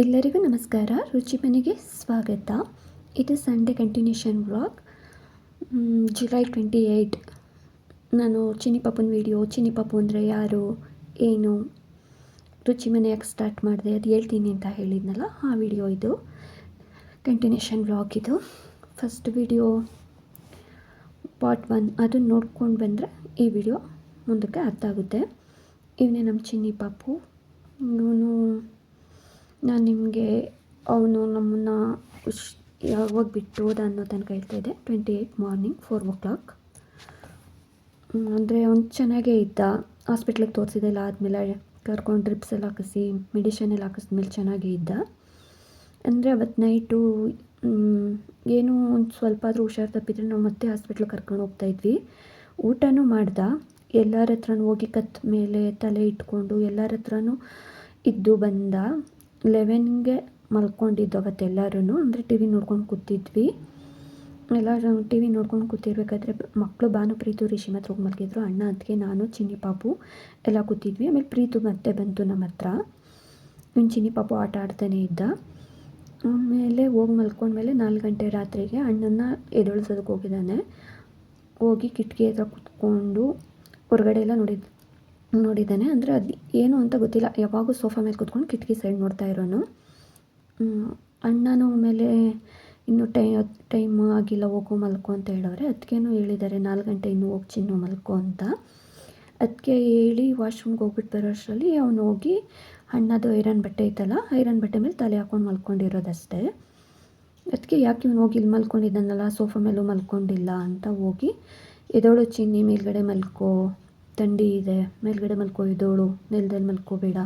ಎಲ್ಲರಿಗೂ ನಮಸ್ಕಾರ. ರುಚಿ ಮನೆಗೆ ಸ್ವಾಗತ. ಇದು Sunday continuation vlog July twenty eight ನಾನು ಚಿನಿ ಪಾಪುನ ವಿಡಿಯೋ ಚಿನಿ ಪಾಪು ಅಂದರೆ ಯಾರು, ಏನು, ರುಚಿ ಮನೆ ಯಾಕೆ ಸ್ಟಾರ್ಟ್ ಮಾಡಿದೆ ಅದು ಹೇಳ್ತೀನಿ ಅಂತ ಹೇಳಿದ್ನಲ್ಲ ಆ ವಿಡಿಯೋ ಇದು. ಕಂಟಿನ್ಯೂಷನ್ ವ್ಲಾಗ್ ಇದು. ಫಸ್ಟ್ ವಿಡಿಯೋ ಪಾರ್ಟ್ ಒನ್ ಅದನ್ನು ನೋಡ್ಕೊಂಡು ಬಂದರೆ ಈ ವಿಡಿಯೋ ಮುಂದಕ್ಕೆ ಅರ್ಥ ಆಗುತ್ತೆ. ಇವನೇ ನಮ್ಮ ಚಿನ್ನಿ ಪಾಪು. ಇವನು ನಾನು ನಿಮಗೆ ಅವನು ನಮ್ಮನ್ನು ಯಾವಾಗ ಬಿಟ್ಟು ಹೋದ ಅನ್ನೋ ತನಕ ಹೇಳ್ತಾ ಇದ್ದೆ. Twenty eight morning four o'clock ಅಂದರೆ ಅವ್ನು ಚೆನ್ನಾಗೇ ಇದ್ದ. ಹಾಸ್ಪಿಟ್ಲಿಗೆ ತೋರಿಸಿದೆಲ್ಲ ಆದಮೇಲೆ ಕರ್ಕೊಂಡು ಡ್ರಿಪ್ಸ್ ಎಲ್ಲ ಹಾಕಿಸಿ ಮೆಡಿಷನ್ ಎಲ್ಲ ಹಾಕಿಸಿದ್ಮೇಲೆ ಚೆನ್ನಾಗೇ ಇದ್ದ. ಅಂದರೆ ಅವತ್ತು ನೈಟು ಏನೂ ಒಂದು ಸ್ವಲ್ಪ ಆದರೂ ಹುಷಾರು ತಪ್ಪಿದ್ರೆ ನಾವು ಮತ್ತೆ ಹಾಸ್ಪಿಟ್ಲಿಗೆ ಕರ್ಕೊಂಡು ಹೋಗ್ತಾಯಿದ್ವಿ ಊಟನೂ ಮಾಡ್ದ. ಎಲ್ಲರ ಹತ್ರನೂ ಹೋಗಿ ಕತ್ತ ಮೇಲೆ ತಲೆ ಇಟ್ಕೊಂಡು ಎಲ್ಲರ ಹತ್ರನೂ ಇದ್ದು ಬಂದ. ಲೆವೆನ್ಗೆ ಮಲ್ಕೊಂಡಿದ್ದು ಅವತ್ತೆಲ್ಲರೂ ಅಂದರೆ ಟಿ ವಿ ನೋಡ್ಕೊಂಡು ಕೂತಿದ್ವಿ. ಎಲ್ಲರೂ ಟಿ ವಿ ನೋಡ್ಕೊಂಡು ಕೂತಿರ್ಬೇಕಾದ್ರೆ ಮಕ್ಕಳು ಭಾನುಪ್ರೀತು ರಿಷಿ ಮಾತ್ರ ಹೋಗಿ ಮಲಗಿದ್ರು. ಅಣ್ಣ ಅದಕ್ಕೆ ನಾನು, ಚಿನ್ನಿ, ಪಾಪು ಎಲ್ಲ ಕೂತಿದ್ವಿ. ಆಮೇಲೆ ಪ್ರೀತು ಮತ್ತೆ ಬಂತು ನಮ್ಮ ಹತ್ರ. ಇನ್ನು ಚಿನ್ನಿ, ಪಾಪು ಆಟ ಆಡ್ತಾನೆ ಇದ್ದ. ಆಮೇಲೆ ಹೋಗಿ ಮಲ್ಕೊಂಡ್ಮೇಲೆ ನಾಲ್ಕು ಗಂಟೆ ರಾತ್ರಿಗೆ ಅಣ್ಣನ ಎದೊಳ್ಸೋದಕ್ಕೆ ಹೋಗಿದ್ದಾನೆ. ಹೋಗಿ ಕಿಟಕಿ ಹತ್ರ ಕುತ್ಕೊಂಡು ಹೊರಗಡೆ ಎಲ್ಲ ನೋಡಿದ್ದು ನೋಡಿದ್ದಾನೆ. ಅಂದರೆ ಅದು ಏನು ಅಂತ ಗೊತ್ತಿಲ್ಲ. ಯಾವಾಗೂ ಸೋಫಾ ಮೇಲೆ ಕೂತ್ಕೊಂಡು ಕಿಟಕಿ ಸೈಡ್ ನೋಡ್ತಾ ಇರೋನು. ಅಣ್ಣನೂ ಆಮೇಲೆ ಇನ್ನೂ ಟೈ, ಟೈಮ್ ಆಗಿಲ್ಲ, ಹೋಗು, ಮಲ್ಕೋ ಅಂತ ಹೇಳೋರೆ ಅದಕ್ಕೇನು ಹೇಳಿದ್ದಾರೆ, ನಾಲ್ಕು ಗಂಟೆ ಇನ್ನೂ ಹೋಗಿ, ಚಿನ್ನು, ಮಲ್ಕೋ ಅಂತ. ಅದಕ್ಕೆ ಹೇಳಿ ವಾಶ್ರೂಮ್ಗೆ ಹೋಗ್ಬಿಟ್ಟು ಬರೋ ಅಷ್ಟರಲ್ಲಿ ಅವನು ಹೋಗಿ ಅಣ್ಣದು ಐರನ್ ಬಟ್ಟೆ ಐತಲ್ಲ, ಐರನ್ ಬಟ್ಟೆ ಮೇಲೆ ತಲೆ ಹಾಕೊಂಡು ಮಲ್ಕೊಂಡಿರೋದಷ್ಟೇ. ಅದಕ್ಕೆ ಯಾಕೆ ಇವನು ಹೋಗಿ ಇಲ್ಲಿ ಮಲ್ಕೊಂಡಿದ್ದಾನಲ್ಲ, ಸೋಫಾ ಮೇಲೂ ಮಲ್ಕೊಂಡಿಲ್ಲ ಅಂತ ಹೋಗಿ ಎದೋಳು ಚಿನ್ನಿ ಮೇಲ್ಗಡೆ ಮಲ್ಕೋ ಥಂಡಿ ಇದೆ, ಮೇಲ್ಗಡೆ ಮಲ್ಕೋ, ಎದ್ದೋಳು, ನೆಲದಲ್ಲಿ ಮಲ್ಕೋಬೇಡ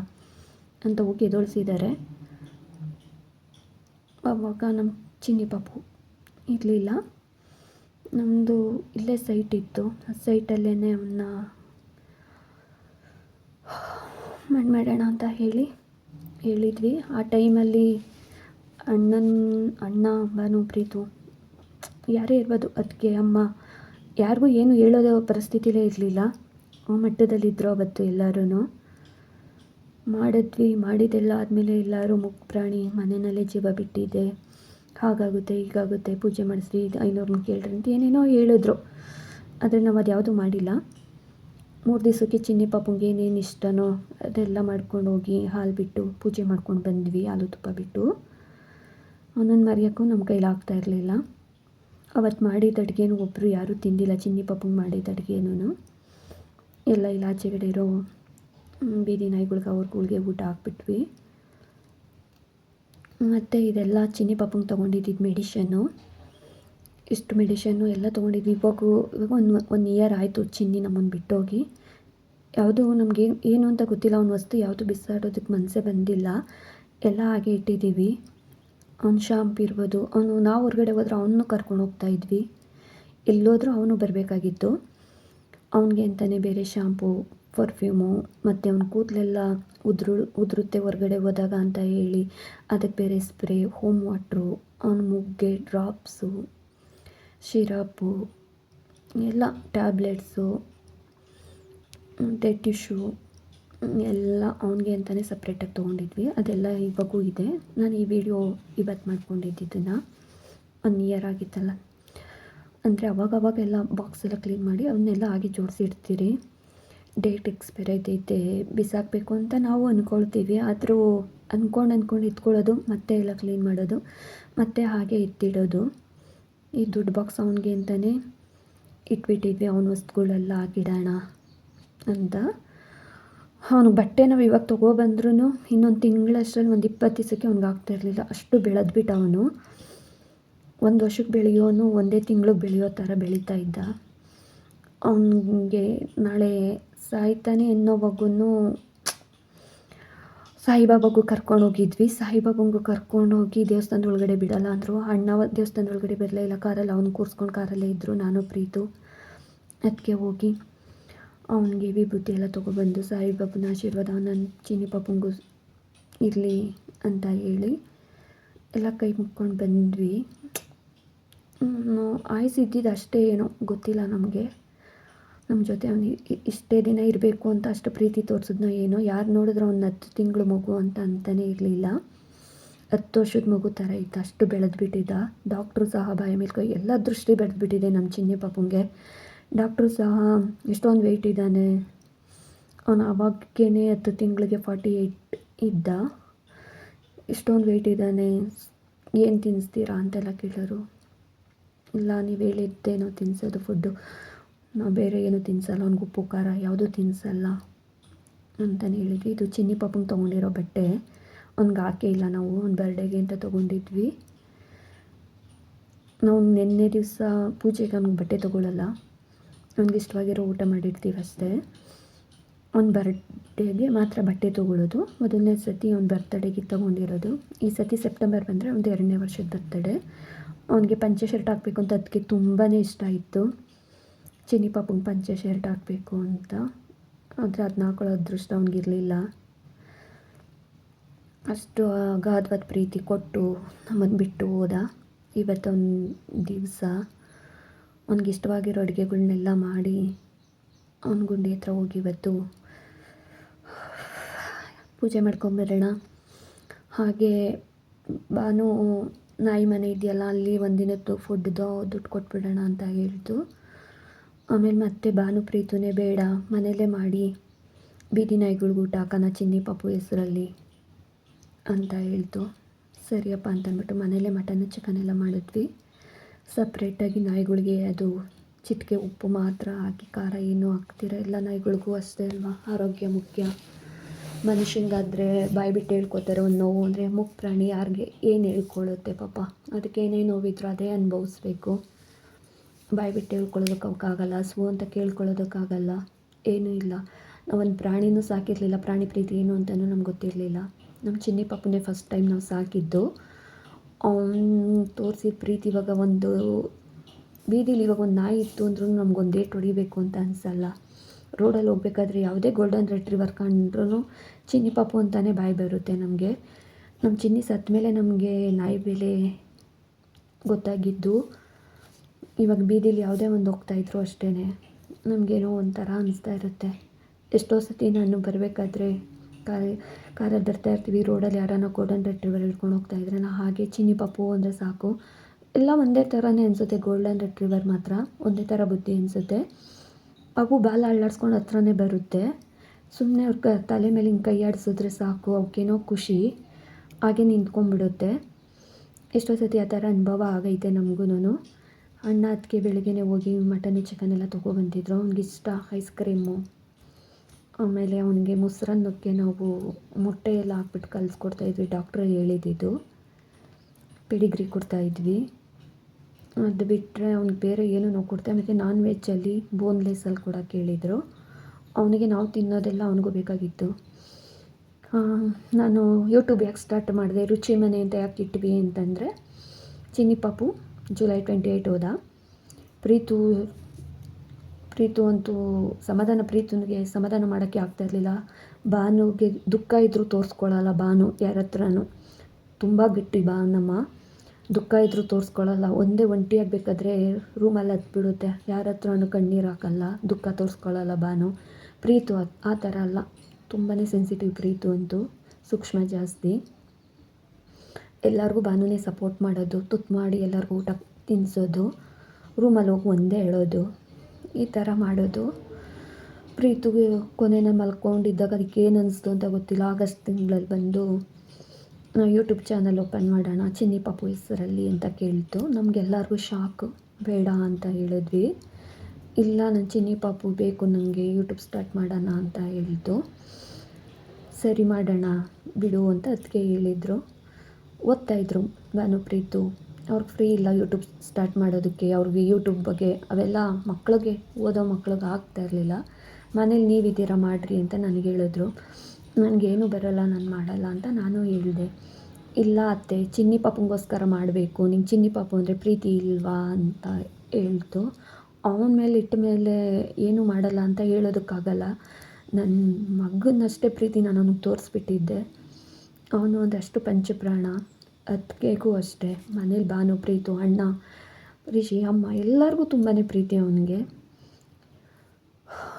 ಅಂತ ಹೋಗಿ ಎದೋಳಿಸಿದ್ದಾರೆ ಅವಾಗ ನಮ್ಮ ಚಿನ್ನಿ ಪಾಪು ಇರಲಿಲ್ಲ. ನಮ್ಮದು ಇಲ್ಲೇ ಸೈಟ್ ಇತ್ತು. ಆ ಸೈಟಲ್ಲೇ ಅವನ್ನ ಮಣ್ಣು ಮಾಡೋಣ ಅಂತ ಹೇಳಿ ಹೇಳಿದ್ವಿ. ಆ ಟೈಮಲ್ಲಿ ಅಣ್ಣನ, ಅಣ್ಣ, ಅಮ್ಮನೂ ಪ್ರೀತು, ಯಾರೇ ಇರ್ಬೋದು ಅದಕ್ಕೆ ಅಮ್ಮ, ಯಾರಿಗೂ ಏನು ಹೇಳೋದು ಪರಿಸ್ಥಿತಿಲೇ ಇರಲಿಲ್ಲ. ಮಟ್ಟದಲ್ಲಿದ್ದರು ಅವತ್ತು ಎಲ್ಲರೂ ಮಾಡಿದ್ವಿ. ಮಾಡಿದೆಲ್ಲ ಆದಮೇಲೆ ಎಲ್ಲರೂ ಮುಖ ಪ್ರಾಣಿ ಮನೆಯಲ್ಲೇ ಜೀವ ಬಿಟ್ಟಿದೆ. ಹಾಗಾಗುತ್ತೆ, ಹೀಗಾಗುತ್ತೆ, ಪೂಜೆ ಮಾಡಿಸ್ರಿ ಐನೂರನ್ನ ಕೇಳ್ರಿ ಅಂತ ಏನೇನೋ ಹೇಳಿದ್ರು. ಆದರೆ ನಾವು ಅದು ಯಾವುದೂ ಮಾಡಿಲ್ಲ. ಮೂರು ದಿವಸಕ್ಕೆ ಚಿನ್ನಿ ಪಾಪುಂಗೆ ಏನೇನು ಇಷ್ಟನೋ ಅದೆಲ್ಲ ಮಾಡ್ಕೊಂಡು ಹೋಗಿ ಹಾಲು ಬಿಟ್ಟು ಪೂಜೆ ಮಾಡ್ಕೊಂಡು ಬಂದ್ವಿ, ಹಾಲು ತುಪ್ಪ ಬಿಟ್ಟು. ಒಂದೊಂದು ಮರೆಯೋಕ್ಕೂ ನಮ್ಮ ಕೈಲಿ ಆಗ್ತಾ ಇರಲಿಲ್ಲ. ಅವತ್ತು ಮಾಡಿದ ಅಡುಗೆನೂ ಒಬ್ಬರು ಯಾರೂ ತಿಂದಿಲ್ಲ, ಚಿನ್ನಿ ಪಾಪುಂಗೆ ಮಾಡಿದ ಅಡುಗೆನೂ ಎಲ್ಲ ಇಲ್ಲ. ಆಚೆಗಡೆ ಇರೋ ಬೀದಿ ನಾಯಿಗಳ್ಗೆ ಅವ್ರಗಳಿಗೆ ಊಟ ಹಾಕ್ಬಿಟ್ವಿ. ಮತ್ತು ಇದೆಲ್ಲ ಚಿನ್ನಿ ಪಾಪಂಗೆ ತೊಗೊಂಡಿದ್ದಿದ್ದು ಮೆಡಿಷನ್ನು. ಇಷ್ಟು ಮೆಡಿಷನ್ನು ಎಲ್ಲ ತೊಗೊಂಡಿದ್ವಿ. ಇವಾಗ ಇವಾಗ ಒಂದು ಒನ್ ಇಯರ್ ಆಯಿತು ಚಿನ್ನಿ ನಮ್ಮನ್ನು ಬಿಟ್ಟೋಗಿ. ಯಾವುದು ನಮಗೆ ಏನು ಅಂತ ಗೊತ್ತಿಲ್ಲ. ಅವ್ನ ವಸ್ತು ಯಾವುದು ಬಿಸಾಡೋದಕ್ಕೆ ಮನಸ್ಸೇ ಬಂದಿಲ್ಲ. ಎಲ್ಲ ಹಾಗೆ ಇಟ್ಟಿದ್ದೀವಿ. ಅವ್ನ ಶಾಂಪ್ ಇರ್ಬೋದು. ಅವನು, ನಾವು ಹೊರಗಡೆ ಹೋದ್ರೆ ಅವನು ಕರ್ಕೊಂಡು ಹೋಗ್ತಾ ಇದ್ವಿ. ಎಲ್ಲೋದ್ರೂ ಅವನು ಬರಬೇಕಾಗಿತ್ತು. ಅವನಿಗೆ ಅಂತಲೇ ಬೇರೆ ಶಾಂಪು ಪರ್ಫ್ಯೂಮು ಮತ್ತು ಅವ್ನ ಕೂದಲೆಲ್ಲ ಉದುರು, ಉದುರುತ್ತೆ ಹೊರ್ಗಡೆ ಹೋದಾಗ ಅಂತ ಹೇಳಿ ಅದಕ್ಕೆ ಬೇರೆ ಸ್ಪ್ರೇ ಹೋಮ್ ವಾಟ್ರು ಅವ್ನ ಮುಗ್ಗೆ ಡ್ರಾಪ್ಸು ಶಿರಪ್ಪು ಎಲ್ಲ ಟ್ಯಾಬ್ಲೆಟ್ಸು ಮತ್ತು ಟಿಶ್ಯೂ ಎಲ್ಲ ಅವನಿಗೆ ಅಂತಲೇ ಸಪ್ರೇಟಾಗಿ ತೊಗೊಂಡಿದ್ವಿ. ಅದೆಲ್ಲ ಇವಾಗೂ ಇದೆ. ನಾನು ಈ ವಿಡಿಯೋ ಇವತ್ತು ಮಾಡ್ಕೊಂಡಿದ್ದನ್ನು ಒನ್ ಇಯರ್ ಆಗಿತ್ತಲ್ಲ. ಅಂದರೆ ಅವಾಗವಾಗೆಲ್ಲ ಬಾಕ್ಸ್ ಎಲ್ಲ ಕ್ಲೀನ್ ಮಾಡಿ ಅವನ್ನೆಲ್ಲ ಹಾಗೆ ಜೋಡಿಸಿ ಇಡ್ತೀರಿ. ಡೇಟ್ ಎಕ್ಸ್ಪೈರ್ ಆಯ್ತೈತೆ ಬಿಸಾಕಬೇಕು ಅಂತ ನಾವು ಅಂದ್ಕೊಳ್ತೀವಿ ಆದರೂ ಅಂದ್ಕೊಂಡು ಅಂದ್ಕೊಂಡು ಇಟ್ಕೊಳ್ಳೋದು, ಮತ್ತೆ ಎಲ್ಲ ಕ್ಲೀನ್ ಮಾಡೋದು, ಮತ್ತೆ ಹಾಗೆ ಎತ್ತಿಡೋದು ಈ ದುಡ್ಡು ಬಾಕ್ಸ್ ಅವನಿಗೆ ಅಂತಲೇ ಇಟ್ಬಿಟ್ಟಿದ್ವಿ, ಅವನ ವಸ್ತುಗಳೆಲ್ಲ ಹಾಕಿಡೋಣ ಅಂತ. ಅವನು ಬಟ್ಟೆ ನಾವು ಇವಾಗ ತೊಗೊಬಂದ್ರೂ ಇನ್ನೊಂದು ತಿಂಗಳಷ್ಟರಲ್ಲಿ ಒಂದು ಇಪ್ಪತ್ತು ದಿವಸಕ್ಕೆ ಅವ್ನಿಗೆ ಆಗ್ತಾಯಿರಲಿಲ್ಲ ಅಷ್ಟು ಬೆಳೆದ್ಬಿಟ್ಟು ಅವನು. ಒಂದು ವರ್ಷಕ್ಕೆ ಬೆಳೆಯೋನು ಒಂದೇ ತಿಂಗಳು ಬೆಳೆಯೋ ಥರ ಬೆಳೀತಾ ಇದ್ದ. ಅವನಿಗೆ ನಾಳೆ ಸಾಯ್ತಾನೆ ಅನ್ನೋವಾಗೂ ಸಾಯಿಬಾಬಾಗೂ ಕರ್ಕೊಂಡು ಹೋಗಿದ್ವಿ. ಸಾಯಿಬಾಬಂಗೂ ಕರ್ಕೊಂಡು ಹೋಗಿ ದೇವಸ್ಥಾನದ ಒಳಗಡೆ ಬಿಡಲ್ಲ ಅಂದರು. ಅಣ್ಣ ದೇವಸ್ಥಾನದ ಒಳಗಡೆ ಬರಲೇ ಇಲ್ಲ. ಕಾರಲ್ಲಿ ಅವ್ನು ಕೂರಿಸ್ಕೊಂಡು ಕಾರಲ್ಲೇ ಇದ್ದರು ನಾನು ಪ್ರೀತು. ಅದಕ್ಕೆ ಹೋಗಿ ಅವನಿಗೆ ವಿಭೂತಿ ಎಲ್ಲ ತೊಗೊಬಂದು ಸಾಯಿಬಾಬನ ಆಶೀರ್ವಾದ ನನ್ನ ಚೀನಿ ಪಾಪಂಗೂ ಇರಲಿ ಅಂತ ಹೇಳಿ ಎಲ್ಲ ಕೈ ಮುಕ್ಕೊಂಡು ಬಂದ್ವಿ. ಆಯ್ಸ್ ಇದ್ದಿದ್ದು ಅಷ್ಟೇ ಏನೋ ಗೊತ್ತಿಲ್ಲ ನಮಗೆ. ನಮ್ಮ ಜೊತೆ ಅವನು ಇಷ್ಟೇ ದಿನ ಇರಬೇಕು ಅಂತ ಅಷ್ಟು ಪ್ರೀತಿ ತೋರಿಸಿದ್ನೋ ಏನೋ, ಯಾರು ನೋಡಿದ್ರು ಅವ್ನು ಹತ್ತು ತಿಂಗಳು ಮಗು ಅಂತ ಅಂತಲೇ ಇರಲಿಲ್ಲ. ಹತ್ತು ವರ್ಷದ ಮಗು ಥರ ಇತ್ತು, ಅಷ್ಟು ಬೆಳೆದ್ಬಿಟ್ಟಿದ್ದ. ಡಾಕ್ಟ್ರು ಸಹ ಬಾಯ ಮೇಲೆ ಎಲ್ಲ ದೃಷ್ಟಿ ಬೆಳೆದ್ಬಿಟ್ಟಿದೆ ನಮ್ಮ ಚಿನ್ನೆ ಪಾಪುಂಗೆ. ಡಾಕ್ಟ್ರು ಸಹ ಎಷ್ಟೊಂದು ವೆಯ್ಟ್ ಇದ್ದಾನೆ. ಅವನು ಅವಾಗೇ ಹತ್ತು ತಿಂಗಳಿಗೆ ಫಾರ್ಟಿ ಏಯ್ಟ್ ಇದ್ದ. ಇಷ್ಟೊಂದು ವೆಯ್ಟ್ ಇದ್ದಾನೆ. ಏನು ತಿನ್ನಿಸ್ತೀರಾ ಅಂತೆಲ್ಲ ಕೇಳೋರು. ಇಲ್ಲ, ನೀವು ಹೇಳಿದ್ದೇನೋ ತಿನ್ನಿಸೋದು ಫುಡ್ಡು ನಾವು ಬೇರೆ ಏನು ತಿನ್ನಿಸಲ್ಲ ಅವ್ನಿಗೆ ಉಪ್ಪು, ಖಾರ ಯಾವುದೂ ತಿನ್ನಿಸಲ್ಲ ಅಂತಲೇ ಹೇಳಿದ್ವಿ. ಇದು ಚಿನ್ನಿ ಪಾಪಂಗೆ ತೊಗೊಂಡಿರೋ ಬಟ್ಟೆ. ಅವ್ನಿಗೆ ಹಾಕೇ ಇಲ್ಲ ನಾವು, ಅವ್ನ ಬರ್ಡೇಗೆ ಅಂತ ತೊಗೊಂಡಿದ್ವಿ. ನಾವು ನಿನ್ನೆ ದಿವಸ ಪೂಜೆಗೆ ಅವ್ನಿಗೆ ಬಟ್ಟೆ ತೊಗೊಳ್ಳಲ್ಲ ಅವ್ನಿಗೆ ಇಷ್ಟವಾಗಿರೋ ಊಟ ಮಾಡಿರ್ತೀವಿ ಅಷ್ಟೇ. ಅವ್ನ ಬರ್ಡೇಗೆ ಮಾತ್ರ ಬಟ್ಟೆ ತೊಗೊಳ್ಳೋದು ಮೊದಲನೇ ಸತಿ ಅವ್ನ ಬರ್ತಡೇಗೆ ತೊಗೊಂಡಿರೋದು. ಈ ಸತಿ ಸೆಪ್ಟೆಂಬರ್ ಬಂದರೆ ಒಂದು ಎರಡನೇ ವರ್ಷದ ಬರ್ತಡೇ ಅವನಿಗೆ ಪಂಚೆ ಶರ್ಟ್ ಹಾಕಬೇಕು ಅಂತ ಅದಕ್ಕೆ ತುಂಬಾ ಇಷ್ಟ ಇತ್ತು. ಚಿನ್ನಿ ಪಾಪಂಗೆ ಪಂಚೆ ಶರ್ಟ್ ಹಾಕಬೇಕು ಅಂತ. ಆದರೆ ಅದನ್ನ ಹಾಕೊಳ್ಳೋ ಅದೃಷ್ಟ ಅವನಿಗಿರಲಿಲ್ಲ ಅಷ್ಟು ಅಗಾಧವಾದ ಪ್ರೀತಿ ಕೊಟ್ಟು ನಮ್ಮನ್ನು ಬಿಟ್ಟು ಹೋದ. ಇವತ್ತೊಂದು ದಿವಸ ಅವ್ನಿಗೆ ಇಷ್ಟವಾಗಿರೋ ಅಡುಗೆಗಳ್ನೆಲ್ಲ ಮಾಡಿ ಅವ್ನ ಗುಂಡಿ ಹತ್ರ ಹೋಗಿ ಇವತ್ತು ಪೂಜೆ ಮಾಡ್ಕೊಂಬರೋಣ ಹಾಗೆ ಬಾನು ನಾಯಿ ಮನೆ ಇದೆಯಲ್ಲ, ಅಲ್ಲಿ ಒಂದಿನದ್ದು ಫುಡ್ದು ದುಡ್ಡು ಕೊಟ್ಬಿಡೋಣ ಅಂತ ಹೇಳ್ತು ಆಮೇಲೆ ಮತ್ತೆ ಭಾನು ಪ್ರೀತುನೇ ಬೇಡ ಮನೇಲೇ ಮಾಡಿ, ಬೀದಿ ನಾಯಿಗಳ್ಗೆ ಊಟ ಹಾಕೋಣ, ಚಿನ್ನಿ ಪಾಪು ಹೆಸರಲ್ಲಿ ಅಂತ ಹೇಳ್ತು ಸರಿಯಪ್ಪ ಅಂತಂದ್ಬಿಟ್ಟು ಮನೆಯಲ್ಲೇ ಮಟನ್ ಚಿಕನ್ ಎಲ್ಲ ಮಾಡಿದ್ವಿ. ಸಪ್ರೇಟಾಗಿ ನಾಯಿಗಳಿಗೆ ಅದು ಚಿಟಿಕೆ ಉಪ್ಪು ಮಾತ್ರ ಹಾಕಿ, ಖಾರ ಏನೂ ಹಾಕ್ತಿರ ಎಲ್ಲ ನಾಯಿಗಳಿಗೂ ಅಷ್ಟೇ ಅಲ್ವಾ, ಆರೋಗ್ಯ ಮುಖ್ಯ. ಮನುಷ್ಯಂಗಾದರೆ ಬಾಯ್ಬಿಟ್ಟು ಹೇಳ್ಕೊತಾರೆ ಒಂದು ನೋವು ಅಂದರೆ ಮುಖ ಪ್ರಾಣಿ ಯಾರಿಗೆ ಏನು ಹೇಳ್ಕೊಳ್ಳುತ್ತೆ ಪಾಪ? ಅದಕ್ಕೆ ಏನೇ ನೋವಿದ್ರು ಅದೇ ಅನುಭವಿಸ್ಬೇಕು. ಬಾಯ್ಬಿಟ್ಟು ಹೇಳ್ಕೊಳ್ಳೋದಕ್ಕೆ ಅವಕ್ಕಾಗಲ್ಲ ಹಸ್ವು ಅಂತ ಕೇಳ್ಕೊಳ್ಳೋದಕ್ಕಾಗಲ್ಲ, ಏನೂ ಇಲ್ಲ. ನಾವೊಂದು ಪ್ರಾಣಿನೂ ಸಾಕಿರಲಿಲ್ಲ, ಪ್ರಾಣಿ ಪ್ರೀತಿ ಏನು ಅಂತಲೂ ನಮ್ಗೆ ಗೊತ್ತಿರಲಿಲ್ಲ. ನಮ್ಮ ಚಿನ್ನಿ ಪಾಪನೇ ಫಸ್ಟ್ ಟೈಮ್ ನಾವು ಸಾಕಿದ್ದು. ಅವ್ನು ತೋರಿಸಿದ ಪ್ರೀತಿ ಇವಾಗ ಒಂದು ಬೀದಿಲಿ ಇವಾಗ ಒಂದು ನಾಯಿ ಇತ್ತು ಅಂದ್ರೂ ನಮ್ಗೊಂದು ಹೊಡಿಬೇಕು ಅಂತ ಅನಿಸಲ್ಲ. ರೋಡಲ್ಲಿ ಹೋಗ್ಬೇಕಾದ್ರೆ ಯಾವುದೇ ಗೋಲ್ಡನ್ ರೆಟ್ರಿವರ್ ಕಂಡ್ರೂ ಚಿನ್ನಿ ಪಾಪು ಅಂತಲೇ ಬಾಯಿ ಬರುತ್ತೆ ನಮಗೆ. ನಮ್ಮ ಚಿನ್ನಿ ಸತ್ತ ಮೇಲೆ ನಮಗೆ ನಾಯಿ ಬೆಲೆ ಗೊತ್ತಾಗಿದ್ದು ಇವಾಗ ಬೀದಿಲಿ ಯಾವುದೇ ಒಂದು ಹೋಗ್ತಾಯಿದ್ರು ಅಷ್ಟೇ ನಮಗೇನೋ ಒಂಥರ ಅನಿಸ್ತಾ ಇರುತ್ತೆ. ಎಷ್ಟೋ ಸತಿ ನಾನು ಬರಬೇಕಾದ್ರೆ ಕಾರ್ ಕಾರಲ್ಲಿ ಬರ್ತಾ ಇರ್ತೀವಿ, ರೋಡಲ್ಲಿ ಯಾರನ್ನ ಗೋಲ್ಡನ್ ರೆಟ್ರಿವರ್ ಹಿಡ್ಕೊಂಡು ಹೋಗ್ತಾ ಇದ್ರೆ ನಾ ಹಾಗೆ ಚಿನ್ನಿ ಪಾಪು ಅಂದರೆ ಸಾಕು. ಎಲ್ಲ ಒಂದೇ ಥರನೇ ಅನಿಸುತ್ತೆ ಗೋಲ್ಡನ್ ರೆಟ್ರಿವರ್ ಮಾತ್ರ. ಒಂದೇ ಥರ ಬುದ್ಧಿ ಅನಿಸುತ್ತೆ. ಅವು ಬಾಲ ಅಳ್ಳಾಡ್ಸ್ಕೊಂಡು ಹತ್ರನೇ ಬರುತ್ತೆ. ಸುಮ್ಮನೆ ಅವ್ರ ಕ, ತಲೆ ಮೇಲೆ ಹಿಂಗೆ ಕೈ ಆಡಿಸಿದ್ರೆ ಸಾಕು ಅವಕ್ಕೇನೋ ಖುಷಿ, ಹಾಗೆ ನಿಂತ್ಕೊಂಡ್ಬಿಡುತ್ತೆ. ಎಷ್ಟೋ ಸತಿ ಆ ಥರ ಅನುಭವ ಆಗೈತೆ ನಮಗೂ ಅಣ್ಣ ಅದಕ್ಕೆ ಬೆಳಗ್ಗೆನೇ ಹೋಗಿ ಮಟನ್ ಚಿಕನ್ ಎಲ್ಲ ತೊಗೊಬಂದಿದ್ರು. ಅವ್ನಿಗೆ ಇಷ್ಟ ಐಸ್ ಕ್ರೀಮು ಆಮೇಲೆ ಅವನಿಗೆ ಮೊಸರನ್ನಕ್ಕೆ ನಾವು ಮೊಟ್ಟೆ ಎಲ್ಲ ಹಾಕ್ಬಿಟ್ಟು ಕಲಿಸ್ಕೊಡ್ತಾಯಿದ್ವಿ ಡಾಕ್ಟ್ರ್ ಹೇಳಿದ್ದಿದ್ದು ಪಿಡಿಗ್ರಿ ಕೊಡ್ತಾಯಿದ್ವಿ ಅದು ಬಿಟ್ಟರೆ ಅವ್ನಿಗೆ ಬೇರೆ ಏನು ನಾವು ಕೊಡ್ತೇವೆ ಮತ್ತು ನಾನ್ ವೆಜ್ಜಲ್ಲಿ ಬೋನ್ಲೆಸ್ಸಲ್ಲಿ ಕೂಡ ಕೇಳಿದರು. ಅವನಿಗೆ ನಾವು ತಿನ್ನೋದೆಲ್ಲ ಅವನಿಗೂ ಬೇಕಾಗಿತ್ತು. ನಾನು ಯೂಟ್ಯೂಬ್ ಯಾಕೆ ಸ್ಟಾರ್ಟ್ ಮಾಡಿದೆ? ರುಚಿ ಮನೆ ಅಂತ ಯಾಕೆ ಇಟ್ವಿ ಅಂತಂದರೆ, ಚಿನ್ನಿ ಪಾಪು ಜುಲೈ ಟ್ವೆಂಟಿ ಏಯ್ಟ್ ಹೋದ. ಪ್ರೀತು ಪ್ರೀತು ಅಂತೂ ಸಮಾಧಾನ, ಪ್ರೀತನಿಗೆ ಸಮಾಧಾನ ಮಾಡೋಕ್ಕೆ ಆಗ್ತಾ ಇರಲಿಲ್ಲ. ಬಾನುಗೆ ದುಃಖ ಇದ್ದರೂ ತೋರಿಸ್ಕೊಳ್ಳಲ್ಲ ಬಾನು ಯಾರ ಹತ್ರನೂ. ತುಂಬ ಗಟ್ಟಿ ಭಾನಮ್ಮ. ದುಃಖ ಇದ್ದರೂ ತೋರಿಸ್ಕೊಳ್ಳಲ್ಲ ಒಂದೇ ಒಂಟಿಯಾಗಬೇಕಾದ್ರೆ ರೂಮಲ್ಲಿ ಹತ್ಬಿಡುತ್ತೆ. ಯಾರ ಹತ್ರನೂ ಕಣ್ಣೀರು ಹಾಕಲ್ಲ. ದುಃಖ ತೋರಿಸ್ಕೊಳ್ಳಲ್ಲ ಬಾನು ಪ್ರೀತು ಆ ಥರ ಅಲ್ಲ. ತುಂಬಾ ಸೆನ್ಸಿಟಿವ್ ಪ್ರೀತು ಅಂತೂ. ಸೂಕ್ಷ್ಮ ಜಾಸ್ತಿ. ಎಲ್ಲರಿಗೂ ಭಾನುನೇ ಸಪೋರ್ಟ್ ಮಾಡೋದು. ತುತ್ತು ಮಾಡಿ ಎಲ್ಲರಿಗೂ ಊಟ ತಿನ್ನಿಸೋದು ರೂಮಲ್ಲಿ ಹೋಗಿ ಒಂದೇ ಹೇಳೋದು. ಈ ಥರ ಮಾಡೋದು. ಪ್ರೀತಿಗೆ ಕೊನೆನ ಮಲ್ಕೊಂಡಿದ್ದಾಗ ಅದಕ್ಕೆ ಏನು ಅನಿಸ್ತು ಅಂತ ಗೊತ್ತಿಲ್ಲ. ಆಗಸ್ಟ್ ತಿಂಗಳಲ್ಲಿ ಬಂದು ಯೂಟ್ಯೂಬ್ ಚಾನಲ್ ಓಪನ್ ಮಾಡೋಣ, ಚಿನ್ನಿ ಪಾಪು ಹೆಸರಲ್ಲಿ ಅಂತ ಕೇಳಿತು ನಮಗೆಲ್ಲರಿಗೂ ಶಾಕ್ ಬೇಡ ಅಂತ ಹೇಳಿದ್ವಿ. ಇಲ್ಲ, ನಾನು ಚಿನ್ನಿ ಪಾಪು ಬೇಕು ನನಗೆ ಯೂಟ್ಯೂಬ್ ಸ್ಟಾರ್ಟ್ ಮಾಡೋಣ ಅಂತ ಹೇಳಿತು ಸರಿ ಮಾಡೋಣ, ಬಿಡು ಅಂತ ಅದಕ್ಕೆ ಹೇಳಿದರು. ಓದ್ತಾಯಿದ್ರು ಭಾನುಪ್ರೀತು ಅವ್ರಿಗೆ ಫ್ರೀ ಇಲ್ಲ ಯೂಟ್ಯೂಬ್ ಸ್ಟಾರ್ಟ್ ಮಾಡೋದಕ್ಕೆ. ಅವ್ರಿಗೆ ಯೂಟ್ಯೂಬ್ ಬಗ್ಗೆ ಅವೆಲ್ಲ ಮಕ್ಳಿಗೆ, ಓದೋ ಮಕ್ಳಿಗೆ ಆಗ್ತಾ ಇರಲಿಲ್ಲ. ಮನೇಲಿ ನೀವಿದ್ದೀರಾ ಮಾಡಿರಿ ಅಂತ ನನಗೆ ಹೇಳಿದ್ರು. ನನಗೇನು ಬರೋಲ್ಲ, ನಾನು ಮಾಡಲ್ಲ ಅಂತ ನಾನು ಹೇಳಿದೆ. ಇಲ್ಲ ಅತ್ತೆ, ಚಿನ್ನಿ ಪಾಪುಗೋಸ್ಕರ ಮಾಡಬೇಕು. ನಿಂಗೆ ಚಿನ್ನಿ ಪಾಪು ಅಂದರೆ ಪ್ರೀತಿ ಇಲ್ವಾ ಅಂತ ಹೇಳ್ತು. ಅವನ ಮೇಲೆ ಇಟ್ಟ ಮೇಲೆ ಏನೂ ಮಾಡಲ್ಲ ಅಂತ ಹೇಳೋದಕ್ಕಾಗಲ್ಲ. ನನ್ನ ಮಗನಷ್ಟೇ ಪ್ರೀತಿ ನಾನು ಅವನಿಗೆ ತೋರಿಸ್ಬಿಟ್ಟಿದ್ದೆ. ಅವನು ಒಂದಷ್ಟು ಪಂಚಪ್ರಾಣ. ಅತ್ತಿಗೆಗೂ ಅಷ್ಟೇ. ಮನೇಲಿ ಬಾನು ಪ್ರೀತು, ಅಣ್ಣ, ರಿಷಿ, ಅಮ್ಮ ಎಲ್ಲರಿಗೂ ತುಂಬಾ ಪ್ರೀತಿ ಅವನಿಗೆ.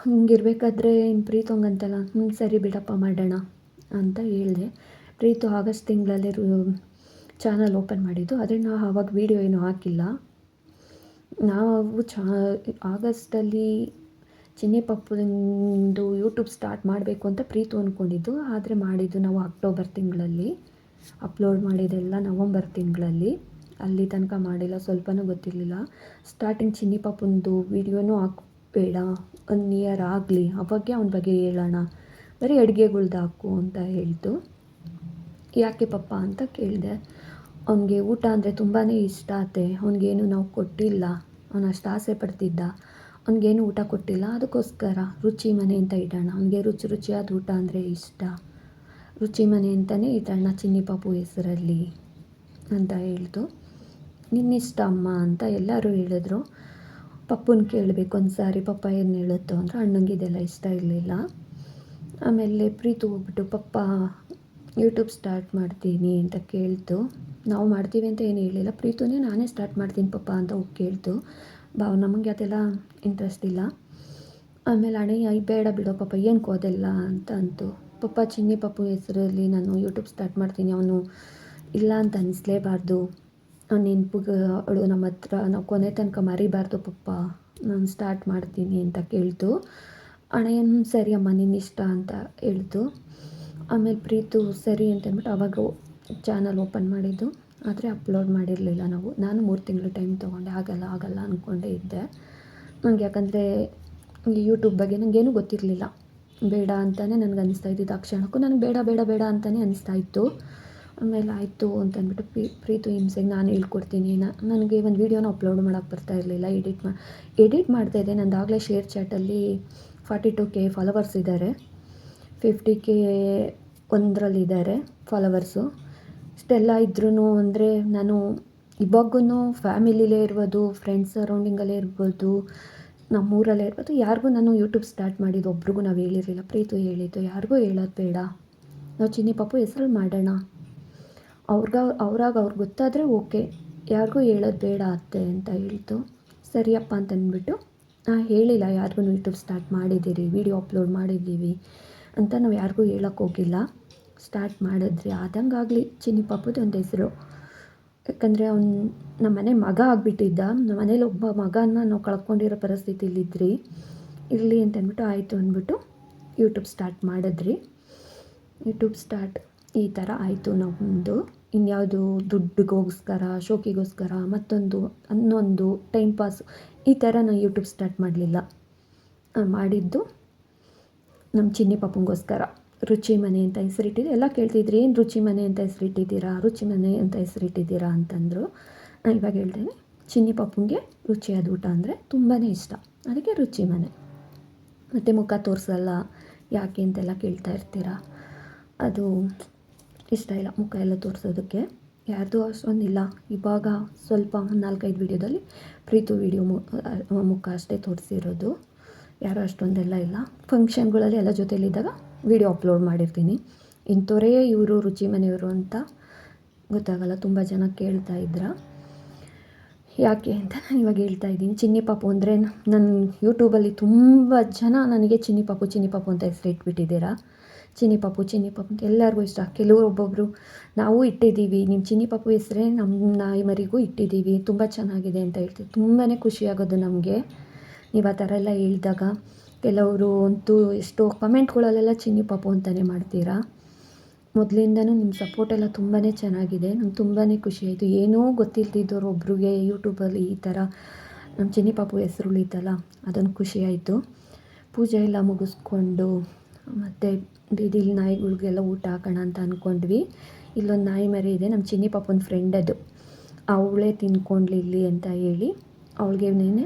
ಹಿಂಗಿರ್ಬೇಕಾದ್ರೆ ಇನ್ನು ಪ್ರೀತ್ ಹಂಗಂತಲ್ಲ ಹ್ಞೂ ಸರಿ ಬಿಡಪ್ಪ ಮಾಡೋಣ ಅಂತ ಹೇಳಿದೆ. ಪ್ರೀತು ಆಗಸ್ಟ್ ತಿಂಗಳಲ್ಲಿ ಚಾನಲ್ ಓಪನ್ ಮಾಡಿದ್ದು. ಆದರೆ ನಾವು ಆವಾಗ ವೀಡಿಯೋ ಏನೂ ಹಾಕಿಲ್ಲ. ನಾವು ಚಾ, ಆಗಸ್ಟಲ್ಲಿ ಚಿನ್ನಿ ಪಪ್ಪಂದು ಯೂಟ್ಯೂಬ್ ಸ್ಟಾರ್ಟ್ ಮಾಡಬೇಕು ಅಂತ ಪ್ರೀತು ಅಂದ್ಕೊಂಡಿದ್ದು ಆದರೆ ಮಾಡಿದ್ದು ನಾವು ಅಕ್ಟೋಬರ್ ತಿಂಗಳಲ್ಲಿ. ಅಪ್ಲೋಡ್ ಮಾಡಿದ್ದೆಲ್ಲ ನವಂಬರ್ ತಿಂಗಳಲ್ಲಿ. ಅಲ್ಲಿ ತನಕ ಮಾಡಿಲ್ಲ, ಸ್ವಲ್ಪನೂ ಗೊತ್ತಿರಲಿಲ್ಲ. ಸ್ಟಾರ್ಟಿಂಗ್ ಚಿನ್ನಿ ವಿಡಿಯೋನೂ ವೀಡಿಯೋನೂ ಹಾಕಬೇಡ ಒನ್ ಇಯರ್ ಆಗಲಿ ಅವಾಗೆ ಅವನ ಬಗ್ಗೆ ಹೇಳೋಣ, ಬರೀ ಅಡುಗೆಗಳ್ದು ಹಾಕು ಅಂತ ಹೇಳ್ತು. ಯಾಕೆ ಪಪ್ಪ ಅಂತ ಕೇಳಿದೆ. ಅವನಿಗೆ ಊಟ ಅಂದರೆ ತುಂಬಾ ಇಷ್ಟ ಆತೆ ಅವನಿಗೇನು ನಾವು ಕೊಟ್ಟಿಲ್ಲ, ಅವನು ಅಷ್ಟು ಆಸೆ ಪಡ್ತಿದ್ದ, ಅವನಿಗೇನು ಊಟ ಕೊಟ್ಟಿಲ್ಲ, ಅದಕ್ಕೋಸ್ಕರ ರುಚಿ ಮನೆ ಅಂತ ಇಡೋಣ, ಅವನಿಗೆ ರುಚಿ ರುಚಿಯಾದ ಊಟ ಅಂದರೆ ಇಷ್ಟ. ರುಚಿ ಮನೆ ಅಂತಲೇ ಇಡೋಣ ಚಿನ್ನಿ ಪಾಪು ಹೆಸರಲ್ಲಿ ಅಂತ ಹೇಳ್ತು. ನಿನ್ನಿಷ್ಟ ಅಮ್ಮ ಅಂತ ಎಲ್ಲರೂ ಹೇಳಿದ್ರು. ಪಪ್ಪನ ಕೇಳಬೇಕು ಒಂದು ಸಾರಿ, ಪಪ್ಪ ಏನು ಹೇಳುತ್ತೋ ಅಂದರೆ ಅಣ್ಣಂಗೆ ಇದೆಲ್ಲ ಇಷ್ಟ ಇರಲಿಲ್ಲ. ಆಮೇಲೆ ಪ್ರೀತು ಹೋಗ್ಬಿಟ್ಟು, ಪಪ್ಪ ಯೂಟ್ಯೂಬ್ ಸ್ಟಾರ್ಟ್ ಮಾಡ್ತೀನಿ ಅಂತ ಕೇಳ್ತು. ನಾವು ಮಾಡ್ತೀವಿ ಅಂತ ಏನು ಹೇಳಿಲ್ಲ. ಪ್ರೀತುನೇ ನಾನೇ ಸ್ಟಾರ್ಟ್ ಮಾಡ್ತೀನಿ ಪಪ್ಪ ಅಂತ ಹೋಗಿ ಕೇಳ್ತು. ಬಾವ್ ನಮಗೆ ಅದೆಲ್ಲ ಇಂಟ್ರೆಸ್ಟ್ ಇಲ್ಲ. ಆಮೇಲೆ ಅಣ್ಣಯ್ಯ ಬೇಡ ಬಿಡೋ ಪಪ್ಪ, ಏನು ಕೋದೆಲ್ಲ ಅಂತ ಅಂತು. ಪಪ್ಪ, ಚಿನ್ನಿ ಪಪ್ಪು ಹೆಸರಲ್ಲಿ ನಾನು ಯೂಟ್ಯೂಬ್ ಸ್ಟಾರ್ಟ್ ಮಾಡ್ತೀನಿ. ಅವನು ಇಲ್ಲ ಅಂತ ಅನ್ನಿಸ್ಲೇಬಾರ್ದು ಅವ್ನ ನೆನ್ಪಿಗೆ ಅವಳು ನಮ್ಮ ಹತ್ರ, ನಾವು ಕೊನೆ ತನಕ ಮರಿಬಾರ್ದು ಪಪ್ಪ. ನಾನು ಸ್ಟಾರ್ಟ್ ಮಾಡ್ತೀನಿ ಅಂತ ಕೇಳ್ತು ಅಣ್ಣಯ್ಯನ ಸರಿ ಅಮ್ಮ ನಿನ್ನ ಇಷ್ಟ ಅಂತ ಹೇಳ್ತು ಆಮೇಲೆ ಪ್ರೀತು, ಸರಿ ಅಂತ ಅಂದ್ಬಿಟ್ಟು ಅವಾಗ ಚಾನಲ್ ಓಪನ್ ಮಾಡಿದ್ದು. ಆದರೆ ಅಪ್ಲೋಡ್ ಮಾಡಿರಲಿಲ್ಲ ನಾವು. ನಾನು ಮೂರು ತಿಂಗಳು ಟೈಮ್ ತೊಗೊಂಡೆ. ಆಗಲ್ಲ ಆಗಲ್ಲ ಅಂದ್ಕೊಂಡೇ ಇದ್ದೆ. ನನಗೆ ಯಾಕಂದರೆ ಯೂಟ್ಯೂಬ್ ಬಗ್ಗೆ ನನಗೇನು ಗೊತ್ತಿರಲಿಲ್ಲ. ಬೇಡ ಅಂತಲೇ ನನಗೆ ಅನಿಸ್ತಾ ಇದ್ದಿದ್ದು. ಆ ಕ್ಷಣಕ್ಕೂ ನನಗೆ ಬೇಡ ಬೇಡ ಬೇಡ ಅಂತಲೇ ಅನಿಸ್ತಾ ಇತ್ತು. ಆಮೇಲೆ ಆಯಿತು ಅಂತಂದ್ಬಿಟ್ಟು ಪ್ರೀ, ಪ್ರೀತು ಹಿಂಸೆಗೆ ನಾನು ಹೇಳ್ಕೊಡ್ತೀನಿ. ನನಗೆ ಒಂದು ವೀಡಿಯೋನ ಅಪ್ಲೋಡ್ ಮಾಡೋಕ್ಕೆ ಬರ್ತಾ ಇರಲಿಲ್ಲ ಎಡಿಟ್ ಮಾ ಎಡಿಟ್ ಮಾಡ್ತಾಯಿದ್ದೆ ಆಗಲೇ ಶೇರ್ ಚಾಟಲ್ಲಿ ಫಾರ್ಟಿ ಟು ಕೆ ಫಾಲೋವರ್ಸ್ ಇದ್ದಾರೆ ಫಿಫ್ಟಿ ಕೆ ಒಂದರಲ್ಲಿದ್ದಾರೆ ಫಾಲೋವರ್ಸು ಇಷ್ಟೆಲ್ಲ ಇದ್ರೂ ಅಂದರೆ ನಾನು ಇವಾಗೂ ಫ್ಯಾಮಿಲಿಲೇ ಇರ್ಬೋದು ಫ್ರೆಂಡ್ಸ್ ಸರೌಂಡಿಂಗಲ್ಲೇ ಇರ್ಬೋದು, ನಮ್ಮೂರಲ್ಲೇ ಇರ್ಬೋದು. ಯಾರಿಗೂ ನಾನು ಯೂಟ್ಯೂಬ್ ಸ್ಟಾರ್ಟ್ ಮಾಡಿದ್ದು ಒಬ್ರಿಗೂ ನಾವು ಹೇಳಿರಲಿಲ್ಲ. ಪ್ರೀತು ಹೇಳಿದ್ದು, ಯಾರಿಗೂ ಹೇಳೋದು ಬೇಡ. ನಾವು ಚಿನ್ನಿ ಪಾಪು ಹೆಸ್ರಲ್ಲಿ ಮಾಡೋಣ. ಅವ್ರಿಗೆ, ಅವ್ರಾಗ ಅವ್ರಿಗೆ ಗೊತ್ತಾದರೆ ಓಕೆ, ಯಾರಿಗೂ ಹೇಳೋದು ಬೇಡ ಅತ್ತೆ ಅಂತ ಹೇಳ್ತು. ಸರಿಯಪ್ಪ ಅಂತಂದ್ಬಿಟ್ಟು ಹೇಳಿಲ್ಲ, ಯಾರಿಗೂ ಯೂಟ್ಯೂಬ್ ಸ್ಟಾರ್ಟ್ ಮಾಡಿದ್ದೀರಿ ವೀಡಿಯೋ ಅಪ್ಲೋಡ್ ಮಾಡಿದ್ದೀವಿ ಅಂತ ನಾವು ಯಾರಿಗೂ ಹೇಳೋಕ್ಕೆ ಹೋಗಿಲ್ಲ. ಸ್ಟಾರ್ಟ್ ಮಾಡಿದ್ರಿ ಆದಂಗಾಗಲಿ ಚಿನ್ನಿ ಪಾಪುದು ಒಂದು ಹೆಸರು. ಯಾಕಂದರೆ ಅವ್ನು ನಮ್ಮ ಮನೆ ಮಗ ಆಗಿಬಿಟ್ಟಿದ್ದ. ನಮ್ಮ ಮನೇಲಿ ಒಬ್ಬ ಮಗನ ನಾವು ಕಳ್ಕೊಂಡಿರೋ ಪರಿಸ್ಥಿತಿಲಿದ್ರಿ. ಇರಲಿ ಅಂತ ಅಂದ್ಬಿಟ್ಟು ಆಯಿತು ಅಂದ್ಬಿಟ್ಟು ಯೂಟ್ಯೂಬ್ ಸ್ಟಾರ್ಟ್ ಮಾಡಿದ್ರಿ. ಯೂಟ್ಯೂಬ್ ಸ್ಟಾರ್ಟ್ ಈ ಥರ ಆಯಿತು ನಮ್ಮದು ಇನ್ಯಾವುದು ದುಡ್ಡಿಗೋಸ್ಕರ, ಶೋಕಿಗೋಸ್ಕರ, ಮತ್ತೊಂದು ಅನ್ನೊಂದು ಟೈಮ್ ಪಾಸ್ ಈ ಥರ ನಾನು ಯೂಟ್ಯೂಬ್ ಸ್ಟಾರ್ಟ್ ಮಾಡಲಿಲ್ಲ. ಮಾಡಿದ್ದು ನಮ್ಮ ಚಿನ್ನಿ ಪಾಪುಗೋಸ್ಕರ. ರುಚಿ ಮನೆ ಅಂತ ಹೆಸರಿಟ್ಟಿದ್ದು ಎಲ್ಲ ಕೇಳ್ತಿದ್ರಿ, ಏನು ರುಚಿ ಮನೆ ಅಂತ ಹೆಸರಿಟ್ಟಿದ್ದೀರಾ? ರುಚಿ ಮನೆ ಅಂತ ಹೆಸರಿಟ್ಟಿದ್ದೀರಾ? ಅಂತಂದರು. ನಾನು ಇವಾಗ ಹೇಳ್ತೇನೆ, ಚಿನ್ನಿ ಪಾಪುಂಗೆ ರುಚಿಯಾದ ಊಟ ಅಂದರೆ ತುಂಬಾ ಇಷ್ಟ. ಅದಕ್ಕೆ ರುಚಿ ಮನೆ. ಮತ್ತು ಮುಖ ತೋರಿಸಲ್ಲ, ಯಾಕೆ ಅಂತೆಲ್ಲ ಕೇಳ್ತಾ ಇರ್ತೀರಾ? ಅದು ಇಷ್ಟ ಇಲ್ಲ ಮುಖ ಎಲ್ಲ ತೋರಿಸೋದಕ್ಕೆ ಯಾರ್ದು ಅಷ್ಟೊಂದಿಲ್ಲ. ಇವಾಗ ಸ್ವಲ್ಪ ನಾಲ್ಕೈದು ವೀಡಿಯೋದಲ್ಲಿ ಪ್ರೀತು ವೀಡಿಯೋ ಮುಖ ಅಷ್ಟೇ ತೋರಿಸಿರೋದು. ಯಾರೂ ಅಷ್ಟೊಂದೆಲ್ಲ ಇಲ್ಲ. ಫಂಕ್ಷನ್ಗಳಲ್ಲಿ ಎಲ್ಲ ಜೊತೆಯಲ್ಲಿದ್ದಾಗ ವೀಡಿಯೋ ಅಪ್ಲೋಡ್ ಮಾಡಿರ್ತೀನಿ. ಇಂಥವರೇ ಇವರು, ರುಚಿ ಮನೆಯವರು ಅಂತ ಗೊತ್ತಾಗಲ್ಲ, ತುಂಬ ಜನ ಕೇಳ್ತಾ ಇದ್ರ. ಯಾಕೆ ಅಂತ ನಾನು ಇವಾಗ ಹೇಳ್ತಾ ಇದ್ದೀನಿ. ಚಿನ್ನಿ ಪಾಪು ಅಂದರೆ ನನ್ನ ಯೂಟ್ಯೂಬಲ್ಲಿ ತುಂಬ ಜನ ನನಗೆ ಚಿನ್ನಿ ಪಾಪು ಚಿನ್ನಿ ಪಾಪು ಅಂತ ಹೆಸರು ಇಟ್ಬಿಟ್ಟಿದ್ದೀರಾ. ಚಿನ್ನಿ ಪಾಪು ಚಿನ್ನಿ ಪಾಪು ಅಂತ ಎಲ್ಲರಿಗೂ ಇಷ್ಟ. ಕೆಲವರು ಒಬ್ಬೊಬ್ಬರು ನಾವು ಇಟ್ಟಿದ್ದೀವಿ ನಿಮ್ಮ ಚಿನ್ನಿ ಪಾಪು ಹೆಸರೇ ನಮ್ಮ ನಾಯಿ ಮರಿಗೂ ಇಟ್ಟಿದ್ದೀವಿ, ತುಂಬ ಚೆನ್ನಾಗಿದೆ ಅಂತ ಹೇಳ್ತೀವಿ. ತುಂಬಾ ಖುಷಿಯಾಗೋದು ನಮಗೆ. ನೀವು ಆ ಥರ ಎಲ್ಲ ಹೇಳಿದಾಗ ಕೆಲವರು ಅಂತೂ ಎಷ್ಟೋ ಕಮೆಂಟ್ಗಳಲ್ಲೆಲ್ಲ ಚಿನ್ನಿ ಪಾಪು ಅಂತಲೇ ಮಾಡ್ತೀರಾ. ಮೊದಲಿಂದನೂ ನಿಮ್ಮ ಸಪೋರ್ಟ್ ಎಲ್ಲ ತುಂಬಾ ಚೆನ್ನಾಗಿದೆ. ನಂಗೆ ತುಂಬಾ ಖುಷಿ ಆಯಿತು. ಏನೂ ಗೊತ್ತಿಲ್ದಿದ್ದವ್ರು ಒಬ್ರಿಗೆ ಯೂಟ್ಯೂಬಲ್ಲಿ ಈ ಥರ ನಮ್ಮ ಚಿನ್ನಿ ಪಾಪು ಹೆಸರು ಉಳಿತಲ್ಲ ಅದೊಂದು ಖುಷಿ ಆಯಿತು. ಪೂಜೆ ಎಲ್ಲ ಮುಗಿಸ್ಕೊಂಡು ಮತ್ತು ಬೀದಿಲಿ ನಾಯಿಗಳಿಗೆಲ್ಲ ಊಟ ಹಾಕೋಣ ಅಂತ ಅಂದ್ಕೊಂಡ್ವಿ ಇಲ್ಲೊಂದು ನಾಯಿ ಮರಿ ಇದೆ ನಮ್ಮ ಚಿನ್ನಿ ಪಾಪನ ಫ್ರೆಂಡ್ ಅದು. ಅವಳೇ ತಿನ್ಕೊಂಡ್ಲಿ ಇಲ್ಲಿ ಅಂತ ಹೇಳಿ ಅವಳಿಗೆ ನೆನೆ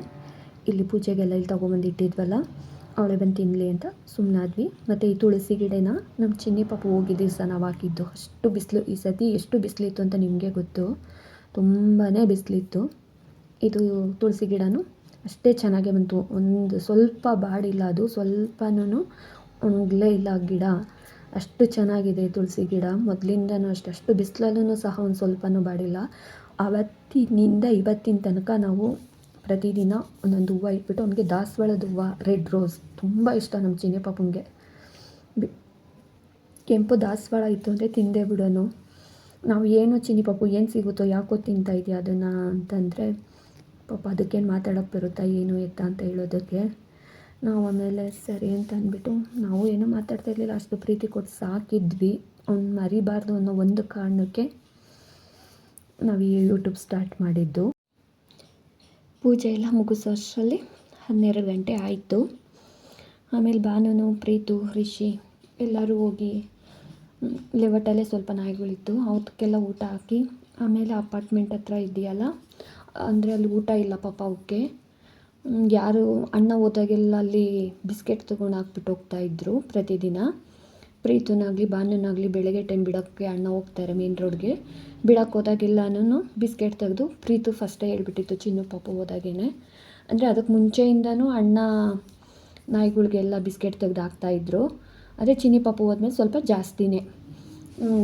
ಇಲ್ಲಿ ಪೂಜೆಗೆಲ್ಲ ಇಲ್ಲಿ ತೊಗೊಂಬಂದು ಇಟ್ಟಿದ್ವಲ್ಲ, ಅವಳೇ ಬಂದು ತಿನ್ನಲಿ ಅಂತ ಸುಮ್ಮನಾದ್ವಿ ಮತ್ತು ಈ ತುಳಸಿ ಗಿಡನ ನಮ್ಮ ಚಿನ್ನಿ ಪಾಪ ಹೋಗಿ ದಿವಸ ನಾವು ಹಾಕಿದ್ದು. ಅಷ್ಟು ಬಿಸಿಲು, ಈ ಸತಿ ಎಷ್ಟು ಬಿಸಿಲಿತ್ತು ಅಂತ ನಿಮಗೆ ಗೊತ್ತು? ತುಂಬಾ ಬಿಸಿಲಿತ್ತು. ಇದು ತುಳಸಿ ಗಿಡನೂ ಅಷ್ಟೇ ಚೆನ್ನಾಗೇ ಬಂತು. ಒಂದು ಸ್ವಲ್ಪ ಬಾಡಿಲ್ಲ ಅದು ಸ್ವಲ್ಪನೂ ಒಣಗಲೇ ಇಲ್ಲ ಗಿಡ. ಅಷ್ಟು ಚೆನ್ನಾಗಿದೆ ತುಳಸಿ ಗಿಡ. ಮೊದಲಿಂದನೂ ಅಷ್ಟೆ. ಅಷ್ಟು ಬಿಸಿಲಲ್ಲೂ ಸಹ ಒಂದು ಸ್ವಲ್ಪನೂ ಬಾಡಿಲ್ಲ. ಆವತ್ತಿನಿಂದ ಇವತ್ತಿನ ತನಕ ನಾವು ಪ್ರತಿದಿನ ಒಂದೊಂದು ಹೂವು ಇಟ್ಬಿಟ್ಟು, ಅವನಿಗೆ ದಾಸವಾಳದ ಹೂವು, ರೆಡ್ ರೋಸ್ ತುಂಬ ಇಷ್ಟ ನಮ್ಮ ಚಿನ್ನಿ ಪಾಪುಂಗೆ ಬಿ, ಕೆಂಪು ದಾಸವಾಳ ಇತ್ತು ಅಂದರೆ ತಿಂದೇ ಬಿಡೋನು. ನಾವು ಏನು ಚಿನ್ನಿ ಪಾಪು ಏನು ಸಿಗುತ್ತೋ, ಯಾಕೋ ತಿಂತಾ ಇದೆಯಾ ಅದನ್ನು ಅಂತಂದರೆ, ಪಾಪ ಅದಕ್ಕೇನು ಮಾತಾಡೋಕ್ಕೆ ಬರುತ್ತಾ, ಏನು ಎತ್ತ ಅಂತ ಹೇಳೋದಕ್ಕೆ. ನಾವು ಆಮೇಲೆ ಸರಿ ಅಂತ ಅಂದ್ಬಿಟ್ಟು ನಾವು ಏನೂ ಮಾತಾಡ್ತಾ ಇರಲಿಲ್ಲ. ಅಷ್ಟು ಪ್ರೀತಿ ಕೊಟ್ಟು ಸಾಕಿದ್ವಿ. ಅವ್ನು ಮರಿಬಾರ್ದು ಅನ್ನೋ ಒಂದು ಕಾರಣಕ್ಕೆ ನಾವು ಈ ಯೂಟ್ಯೂಬ್ ಸ್ಟಾರ್ಟ್ ಮಾಡಿದ್ದು. ಪೂಜೆ ಎಲ್ಲ ಮುಗಿಸೋ ಅಷ್ಟರಲ್ಲಿ ಹನ್ನೆರಡು ಗಂಟೆ ಆಯಿತು. ಆಮೇಲೆ ಭಾನುನು, ಪ್ರೀತು, ರಿಷಿ ಎಲ್ಲರೂ ಹೋಗಿ ಲೆವಟಲ್ಲೇ ಸ್ವಲ್ಪ ನಾಯಿಗಳಿತ್ತು. ಅವಕ್ಕೆಲ್ಲ ಊಟ ಹಾಕಿ ಆಮೇಲೆ ಅಪಾರ್ಟ್ಮೆಂಟ್ ಹತ್ರ ಇದೆಯಲ್ಲ ಅಂದರೆ ಅಲ್ಲಿ ಊಟ ಇಲ್ಲ ಪಾಪ ಅವಕ್ಕೆ. ಯಾರು ಅಣ್ಣ ಹೋದಾಗೆಲ್ಲ ಅಲ್ಲಿ ಬಿಸ್ಕೆಟ್ ತೊಗೊಂಡು ಹಾಕ್ಬಿಟ್ಟು ಹೋಗ್ತಾಯಿದ್ರು ಪ್ರತಿದಿನ. ಪ್ರೀತುನಾಗಲಿ, ಭಾನುನಾಗಲಿ ಬೆಳಗ್ಗೆ ಟೈಮ್ ಬಿಡೋಕ್ಕೆ ಅಣ್ಣ ಹೋಗ್ತಾರೆ ಮೇನ್ ರೋಡ್ಗೆ ಬಿಡಕ್ಕೆ ಹೋದಾಗೆಲ್ಲನೂ ಬಿಸ್ಕೆಟ್ ತೆಗೆದು ಪ್ರೀತು ಫಸ್ಟೇ ಹೇಳ್ಬಿಟ್ಟಿತ್ತು, ಚಿನ್ನು ಪಾಪು ಹೋದಾಗೇ ಅಂದರೆ ಅದಕ್ಕೆ ಮುಂಚೆಯಿಂದನೂ ಅಣ್ಣ ನಾಯಿಗಳಿಗೆಲ್ಲ ಬಿಸ್ಕೆಟ್ ತೆಗ್ದು ಹಾಕ್ತಾಯಿದ್ರು ಅದೇ ಚಿನ್ನಿ ಪಾಪು ಹೋದ್ಮೇಲೆ ಸ್ವಲ್ಪ ಜಾಸ್ತಿನೇ.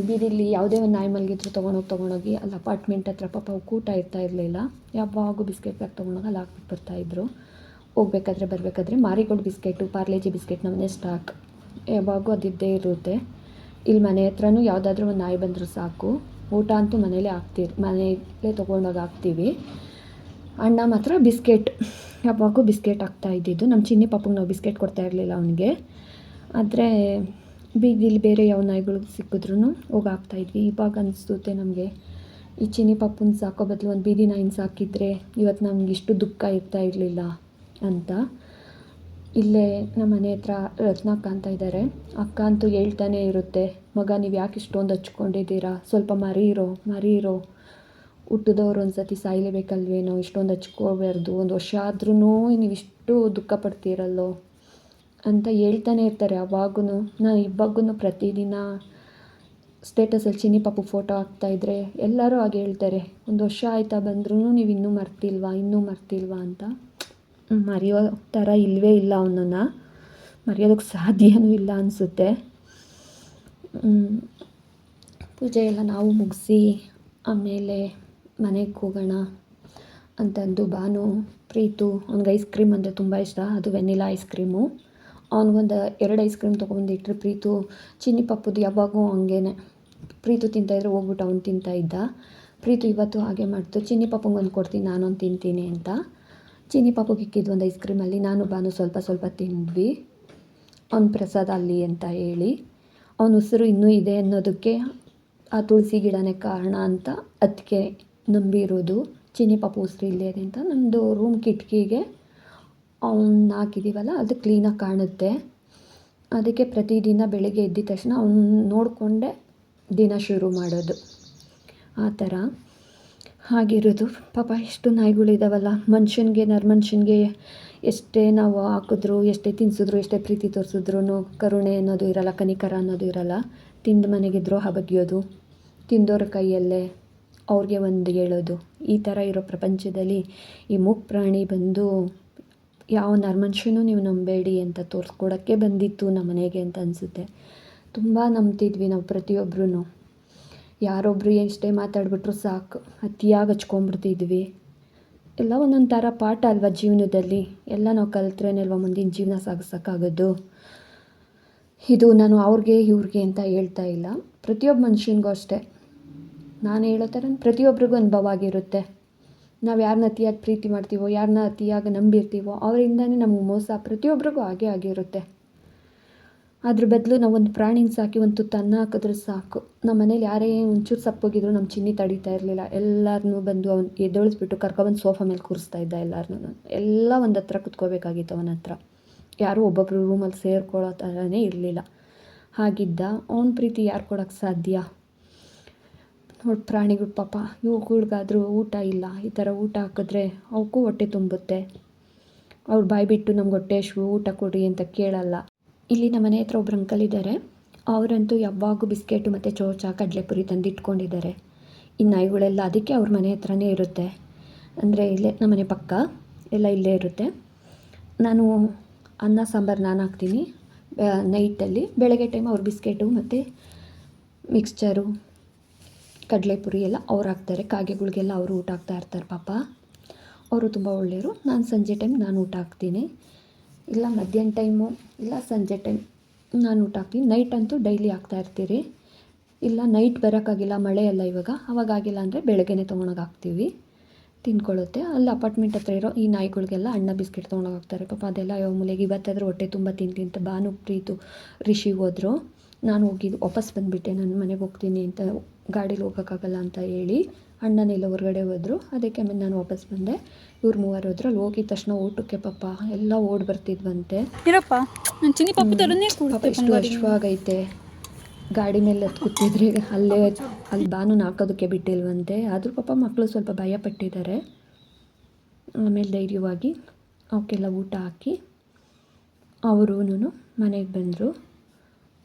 ಬೀದಿಲಿ ಯಾವುದೇ ಒಂದು ನಾಯಿ ಮಲಗಿದ್ರು ತೊಗೊಂಡೋಗಿ ತೊಗೊಂಡೋಗಿ ಅಲ್ಲಿ ಅಪಾರ್ಟ್ಮೆಂಟ್ ಹತ್ರ ಪಾಪ ಅವು ಇರ್ತಾ ಇರಲಿಲ್ಲ. ಯಾವಾಗೂ ಬಿಸ್ಕೆಟ್ ಪ್ಯಾಕ್ ತೊಗೊಂಡೋಗಿ ಅಲ್ಲಿ ಹಾಕ್ಬಿಟ್ಟು ಬರ್ತಾಯಿದ್ರು ಹೋಗ್ಬೇಕಾದ್ರೆ ಬರಬೇಕಾದ್ರೆ ಮಾರಿಗೋಲ್ಡ್ ಬಿಸ್ಕೆಟು, ಪಾರ್ಲೇಜಿ ಬಿಸ್ಕೆಟ್ ನಮ್ಮನೆ ಸ್ಟಾಕ್ ಯಾವಾಗೂ ಅದಿದ್ದೇ ಇರುತ್ತೆ. ಇಲ್ಲಿ ಮನೆ ಹತ್ರನೂ ಯಾವುದಾದ್ರೂ ಒಂದು ನಾಯಿ ಬಂದರೂ ಸಾಕು. ಊಟ ಅಂತೂ ಮನೇಲೇ ಹಾಕ್ತೀರಿ ಮನೆಯಲ್ಲೇ ತೊಗೊಂಡೋಗಿ ಹಾಕ್ತೀವಿ. ಅಣ್ಣ ಮಾತ್ರ ಬಿಸ್ಕೆಟ್. ಯಾವಾಗೂ ಬಿಸ್ಕೆಟ್ ಹಾಕ್ತಾ ಇದ್ದಿದ್ದು. ನಮ್ಮ ಚಿನ್ನಿ ಪಾಪಗೆ ನಾವು ಬಿಸ್ಕೆಟ್ ಕೊಡ್ತಾ ಇರಲಿಲ್ಲ ಅವನಿಗೆ. ಆದರೆ ಬೀದಿಲಿ ಬೇರೆ ಯಾವ ನಾಯಿಗಳು ಸಿಕ್ಕಿದ್ರೂ ಹೋಗಿ ಹಾಕ್ತಾಯಿದ್ವಿ ಇವಾಗ ಅನಿಸುತ್ತೆ ನಮಗೆ. ಈ ಚಿನ್ನಿ ಪಾಪುನ ಸಾಕೋ ಬದಲು ಒಂದು ಬೀದಿ ನಾಯಿನ ಸಾಕಿದರೆ ಇವತ್ತು ನಮ್ಗೆ ಇಷ್ಟು ದುಃಖ ಇರ್ತಾ ಇರಲಿಲ್ಲ ಅಂತ. ಇಲ್ಲೇ ನಮ್ಮ ಮನೆ ಹತ್ರ ರತ್ನಕ್ಕ ಅಂತ ಇದ್ದಾರೆ ಅಕ್ಕ ಅಂತೂ ಹೇಳ್ತಾನೆ ಇರುತ್ತೆ, ಮಗ, ನೀವು ಯಾಕೆ ಇಷ್ಟೊಂದು ಹಚ್ಕೊಂಡಿದ್ದೀರಾ? ಸ್ವಲ್ಪ ಮರಿ ಇರೋ ಮರಿ ಇರೋ. ಹುಟ್ಟಿದವ್ರು ಒಂದು ಸತಿ ಸಾಯಲೇಬೇಕಲ್ವೇನೋ? ಇಷ್ಟೊಂದು ಹಚ್ಕೋಬಾರ್ದು. ಒಂದು ವರ್ಷ ಆದ್ರೂ ನೀವು ಇಷ್ಟು ದುಃಖ ಪಡ್ತೀರಲ್ಲೋ? ಅಂತ ಹೇಳ್ತಾನೆ ಇರ್ತಾರೆ. ಅವಾಗೂ ನಾನು ಇವಾಗೂ ಪ್ರತಿದಿನ ಸ್ಟೇಟಸಲ್ಲಿ ಚಿನ್ನಿ ಪಾಪು ಫೋಟೋ ಹಾಕ್ತಾಯಿದ್ರೆ ಎಲ್ಲರೂ ಹಾಗೆ ಹೇಳ್ತಾರೆ. ಒಂದು ವರ್ಷ ಆಯ್ತಾ ಬಂದ್ರೂ ನೀವು ಇನ್ನೂ ಮರ್ತಿಲ್ವಾ ಇನ್ನೂ ಮರ್ತಿಲ್ವಾ ಅಂತ. ಮರೆಯೋ ಥರ ಇಲ್ಲವೇ ಇಲ್ಲ ಅವನನ್ನು. ಮರೆಯೋದಕ್ಕೆ ಸಾಧ್ಯವೂ ಇಲ್ಲ ಅನಿಸುತ್ತೆ. ಪೂಜೆ ಎಲ್ಲ ನಾವು ಮುಗಿಸಿ ಆಮೇಲೆ ಮನೆಗೆ ಹೋಗೋಣ ಅಂತಂದು ಭಾನು, ಪ್ರೀತು, ಅವ್ನಿಗೆ ಐಸ್ ಕ್ರೀಮ್ ಅಂದರೆ ತುಂಬ ಇಷ್ಟ. ಅದು ವೆನಿಲಾ ಐಸ್ ಕ್ರೀಮು ಅವ್ನಿಗೊಂದು ಎರಡು ಐಸ್ ಕ್ರೀಮ್ ತೊಗೊಂಬಂದಿಟ್ರೆ ಪ್ರೀತು. ಚಿನ್ನಿ ಪಪ್ಪುದು ಯಾವಾಗೂ ಹಂಗೇನೆ. ಪ್ರೀತು ತಿಂತಾಯಿದ್ರೆ ಹೋಗ್ಬಿಟ್ಟು ಅವ್ನು ತಿಂತಾಯಿದ್ದ ಪ್ರೀತು ಇವತ್ತು ಹಾಗೆ ಮಾಡ್ತು. ಚಿನ್ನಿ ಪಪ್ಪಂಗೆ ಒಂದು ಕೊಡ್ತೀನಿ, ನಾನೊಂದು ತಿಂತೀನಿ ಅಂತ. ಚಿನ್ನಿ ಪಾಪುಗೆ ಇಕ್ಕಿದ್ದು ಒಂದು ಐಸ್ ಕ್ರೀಮಲ್ಲಿ ನಾನು ಬಾನು ಸ್ವಲ್ಪ ಸ್ವಲ್ಪ ತಿಂದ್ವಿ. ಅವ್ನ ಪ್ರಸಾದ ಅಲ್ಲಿ ಅಂತ ಹೇಳಿ. ಅವನ ಉಸಿರು ಇನ್ನೂ ಇದೆ ಅನ್ನೋದಕ್ಕೆ ಆ ತುಳಸಿ ಗಿಡನೇ ಕಾರಣ ಅಂತ ಅದಕ್ಕೆ ನಂಬಿರೋದು. ಚಿನ್ನಿ ಪಾಪು ಉಸಿರು ಇಲ್ಲೇ ಅಂತ. ನಮ್ಮದು ರೂಮ್ ಕಿಟಕಿಗೆ ಅವ್ನ ಹಾಕಿದ್ದೀವಲ್ಲ ಅದು ಕ್ಲೀನಾಗಿ ಕಾಣುತ್ತೆ. ಅದಕ್ಕೆ ಪ್ರತಿದಿನ ಬೆಳಗ್ಗೆ ಎದ್ದಿದ ತಕ್ಷಣ ಅವ್ನ ನೋಡಿಕೊಂಡೆ ದಿನ ಶುರು ಮಾಡೋದು. ಆ ಥರ ಹಾಗಿರೋದು. ಪಾಪ ಎಷ್ಟು ನಾಯಿಗಳಿದಾವಲ್ಲ, ಮನುಷ್ಯನಿಗೆ, ನರ್ಮನುಷ್ಯನಿಗೆ ಎಷ್ಟೇ ನಾವು ಹಾಕಿದ್ರು, ಎಷ್ಟೇ ತಿನ್ಸಿದ್ರು, ಎಷ್ಟೇ ಪ್ರೀತಿ ತೋರಿಸಿದ್ರು ಕರುಣೆ ಅನ್ನೋದು ಇರಲ್ಲ, ಕನಿಕರ ಅನ್ನೋದು ಇರಲ್ಲ. ತಿಂದು ಮನೆಗೆ ದ್ರೋಹ ಬಗೆಯೋದು ತಿಂದೋರ ಕೈಯಲ್ಲೇ ಅವ್ರಿಗೆ ಒಂದು ಹೇಳೋದು. ಈ ಥರ ಇರೋ ಪ್ರಪಂಚದಲ್ಲಿ ಈ ಮೂಕ್ ಪ್ರಾಣಿ ಬಂದು ಯಾವ ನರಮನುಷ್ಯನೂ ನೀವು ನಂಬೇಡಿ ಅಂತ ತೋರಿಸ್ಕೊಡೋಕ್ಕೆ ಬಂದಿತ್ತು ನಮ್ಮ ಮನೆಗೆ ಅಂತ ಅನಿಸುತ್ತೆ. ತುಂಬ ನಂಬ್ತಿದ್ವಿ ನಾವು ಪ್ರತಿಯೊಬ್ಬರೂ ಯಾರೊಬ್ಬರು ಎಷ್ಟೇ ಮಾತಾಡ್ಬಿಟ್ರು ಸಾಕು, ಅತಿಯಾಗಿ ಹಚ್ಕೊಂಡ್ಬಿಡ್ತಿದ್ವಿ. ಎಲ್ಲ ಒಂದೊಂದು ಥರ ಪಾಠ ಅಲ್ವಾ ಜೀವನದಲ್ಲಿ? ಎಲ್ಲ ನಾವು ಕಲ್ತ್ರೇನೆ ಅಲ್ವಾ ಮುಂದಿನ ಜೀವನ ಸಾಗಿಸೋಕ್ಕಾಗೋದು? ಇದು ನಾನು ಅವ್ರಿಗೆ, ಇವ್ರಿಗೆ ಅಂತ ಹೇಳ್ತಾ ಇಲ್ಲ. ಪ್ರತಿಯೊಬ್ಬ ಮನುಷ್ಯನಿಗೂ ಅಷ್ಟೇ. ನಾನು ಹೇಳೋ ಥರ ಪ್ರತಿಯೊಬ್ಬರಿಗೂ ಅನುಭವ ಆಗಿರುತ್ತೆ. ನಾವು ಯಾರನ್ನ ಅತಿಯಾಗಿ ಪ್ರೀತಿ ಮಾಡ್ತೀವೋ ಯಾರನ್ನ ಅತಿಯಾಗಿ ನಂಬಿರ್ತೀವೋ, ಅವರಿಂದನೇ ನಮಗೆ ಮೋಸ ಪ್ರತಿಯೊಬ್ಬರಿಗೂ ಹಾಗೆ ಆಗಿರುತ್ತೆ. ಅದ್ರ ಬದಲು ನಾವು ಒಂದು ಪ್ರಾಣಿನ ಸಾಕಿ, ಒಂದು ತುತ್ತು ಅನ್ನ ಹಾಕಿದ್ರೆ ಸಾಕು. ನಮ್ಮ ಮನೇಲಿ ಯಾರೇ ಒಂಚೂರು ಸಪ್ಪೋಗಿದ್ರು ನಮ್ಮ ಚಿನ್ನಿ ತಡೀತಾ ಇರಲಿಲ್ಲ. ಎಲ್ಲರನ್ನೂ ಬಂದು ಅವ್ನು ಎದ್ದೊಳಿಸ್ಬಿಟ್ಟು ಕರ್ಕೊಬಂದು ಸೋಫಾ ಮೇಲೆ ಕೂರಿಸ್ತಾ ಇದ್ದ ಎಲ್ಲರನ್ನೂ ಎಲ್ಲ ಒಂದು ಹತ್ರ ಕುತ್ಕೋಬೇಕಾಗಿತ್ತು ಅವನ ಹತ್ರ. ಯಾರೂ ಒಬ್ಬೊಬ್ಬರು ರೂಮಲ್ಲಿ ಸೇರ್ಕೊಳ್ಳೋ ಥರನೇ ಇರಲಿಲ್ಲ. ಹಾಗಿದ್ದ, ಅವ್ನ ಪ್ರೀತಿ ಯಾರು ಕೊಡೋಕ್ಕೆ ಸಾಧ್ಯ? ನೋಡಿ ಪ್ರಾಣಿಗಳು ಪಾಪ, ಇವುಗಳ್ಗಾದ್ರೂ ಊಟ ಇಲ್ಲ. ಈ ಥರ ಊಟ ಹಾಕಿದ್ರೆ ಅವಕ್ಕೂ ಹೊಟ್ಟೆ ತುಂಬುತ್ತೆ. ಅವ್ರು ಬಾಯಿ ಬಿಟ್ಟು ನಮ್ಗೆ ಹೊಟ್ಟೆ ಹಶ್ವು ಊಟ ಕೊಡಿ ಅಂತ ಕೇಳಲ್ಲ. ಇಲ್ಲಿ ನಮ್ಮ ಮನೆ ಹತ್ರ ಒಬ್ರು ಅಂಕಲ್ ಇದ್ದಾರೆ ಅವರಂತೂ ಯಾವಾಗೂ ಬಿಸ್ಕೆಟು ಮತ್ತು ಚೋಚ, ಕಡಲೆಪುರಿ ತಂದು ಇಟ್ಕೊಂಡಿದ್ದಾರೆ ಈ ನಾಯಿಗಳೆಲ್ಲ ಅದಕ್ಕೆ ಅವ್ರ ಮನೆ ಹತ್ರನೇ ಇರುತ್ತೆ. ಅಂದರೆ ಇಲ್ಲೇ ನಮ್ಮ ಮನೆ ಪಕ್ಕ, ಎಲ್ಲ ಇಲ್ಲೇ ಇರುತ್ತೆ. ನಾನು ಅನ್ನ, ಸಾಂಬಾರು ನಾನು ಹಾಕ್ತೀನಿ. ನೈಟಲ್ಲಿ ಬೆಳಗ್ಗೆ ಟೈಮ್ ಅವ್ರು ಬಿಸ್ಕೆಟು ಮತ್ತು ಮಿಕ್ಸ್ಚರು ಕಡಲೆಪುರಿ ಎಲ್ಲ ಅವ್ರು ಹಾಕ್ತಾರೆ. ಕಾಗೆಗಳಿಗೆಲ್ಲ ಅವರು ಊಟ ಹಾಕ್ತಾ ಇರ್ತಾರೆ ಪಾಪ. ಅವರು ತುಂಬ ಒಳ್ಳೆಯವರು. ನಾನು ಸಂಜೆ ಟೈಮ್ ನಾನು ಊಟ ಹಾಕ್ತೀನಿ. ಇಲ್ಲ ಮಧ್ಯಾಹ್ನ ಟೈಮು ಇಲ್ಲ ಸಂಜೆ ಟೈಮ್ ನಾನು ಊಟ ಹಾಕ್ತೀನಿ. ನೈಟ್ ಅಂತೂ ಡೈಲಿ ಹಾಕ್ತಾ ಇರ್ತೀರಿ. ಇಲ್ಲ ನೈಟ್ ಬರೋಕ್ಕಾಗಿಲ್ಲ, ಮಳೆ ಎಲ್ಲ ಇವಾಗ. ಅವಾಗಾಗಿಲ್ಲ ಅಂದರೆ ಬೆಳಗ್ಗೆನೇ ತೊಗೊಳಗೆ ಹಾಕ್ತೀವಿ. ತಿನ್ಕೊಳ್ಳುತ್ತೆ ಅಲ್ಲಿ ಅಪಾರ್ಟ್ಮೆಂಟ್ ಹತ್ರ ಇರೋ ಈ ನಾಯಿಗಳಿಗೆಲ್ಲ ಅಣ್ಣ ಬಿಸ್ಕೆಟ್ ತೊಗೊಂಡೋಗಿ ಹಾಕ್ತಾರೆ. ಪಾಪ ಅದೆಲ್ಲ ಯಾವ ಮೂಲೆಗೆ ಇವತ್ತಾದರೂ ಹೊಟ್ಟೆ ತುಂಬ ತಿಂದು ಅಂತ ಭಾನು ಪ್ರೀತು ರಿಷಿ ಹೋದರು. ನಾನು ಹೋಗಿದ್ದು ವಾಪಸ್ ಬಂದುಬಿಟ್ಟೆ. ನಾನು ಮನೆಗೆ ಹೋಗ್ತೀನಿ ಅಂತ ಗಾಡೀಲಿ ಹೋಗೋಕ್ಕಾಗಲ್ಲ ಅಂತ ಹೇಳಿ ಅಣ್ಣನೆಲ್ಲ ಹೊರಗಡೆ ಹೋದರು. ಅದಕ್ಕೆ ಆಮೇಲೆ ನಾನು ವಾಪಸ್ ಬಂದೆ. ಇವ್ರು ಮೂವರು ಹೋದ್ರು. ಅಲ್ಲಿ ಹೋಗಿದ ತಕ್ಷಣ ಊಟಕ್ಕೆ ಪಾಪ ಎಲ್ಲ ಓಡಿ ಬರ್ತಿದ್ವಂತೆ. ಇರಪ್ಪ ನಾನು ಚಿನ್ನಿ ತರನೇ ಪಾಪ ಎಷ್ಟು ಹಶ್ವಾಗೈತೆ ಗಾಡಿ ಮೇಲೆ ಹತ್ತು ಕೂತಿದ್ರೆ ಅಲ್ಲೇ ಅಲ್ಲಿ ಬಾನು ಹಾಕೋದಕ್ಕೆ ಬಿಟ್ಟಿಲ್ವಂತೆ. ಆದರೂ ಪಾಪ ಮಕ್ಕಳು ಸ್ವಲ್ಪ ಭಯ ಪಟ್ಟಿದ್ದಾರೆ. ಆಮೇಲೆ ಧೈರ್ಯವಾಗಿ ಅವಕ್ಕೆಲ್ಲ ಊಟ ಹಾಕಿ ಅವರೂ ಮನೆಗೆ ಬಂದರು.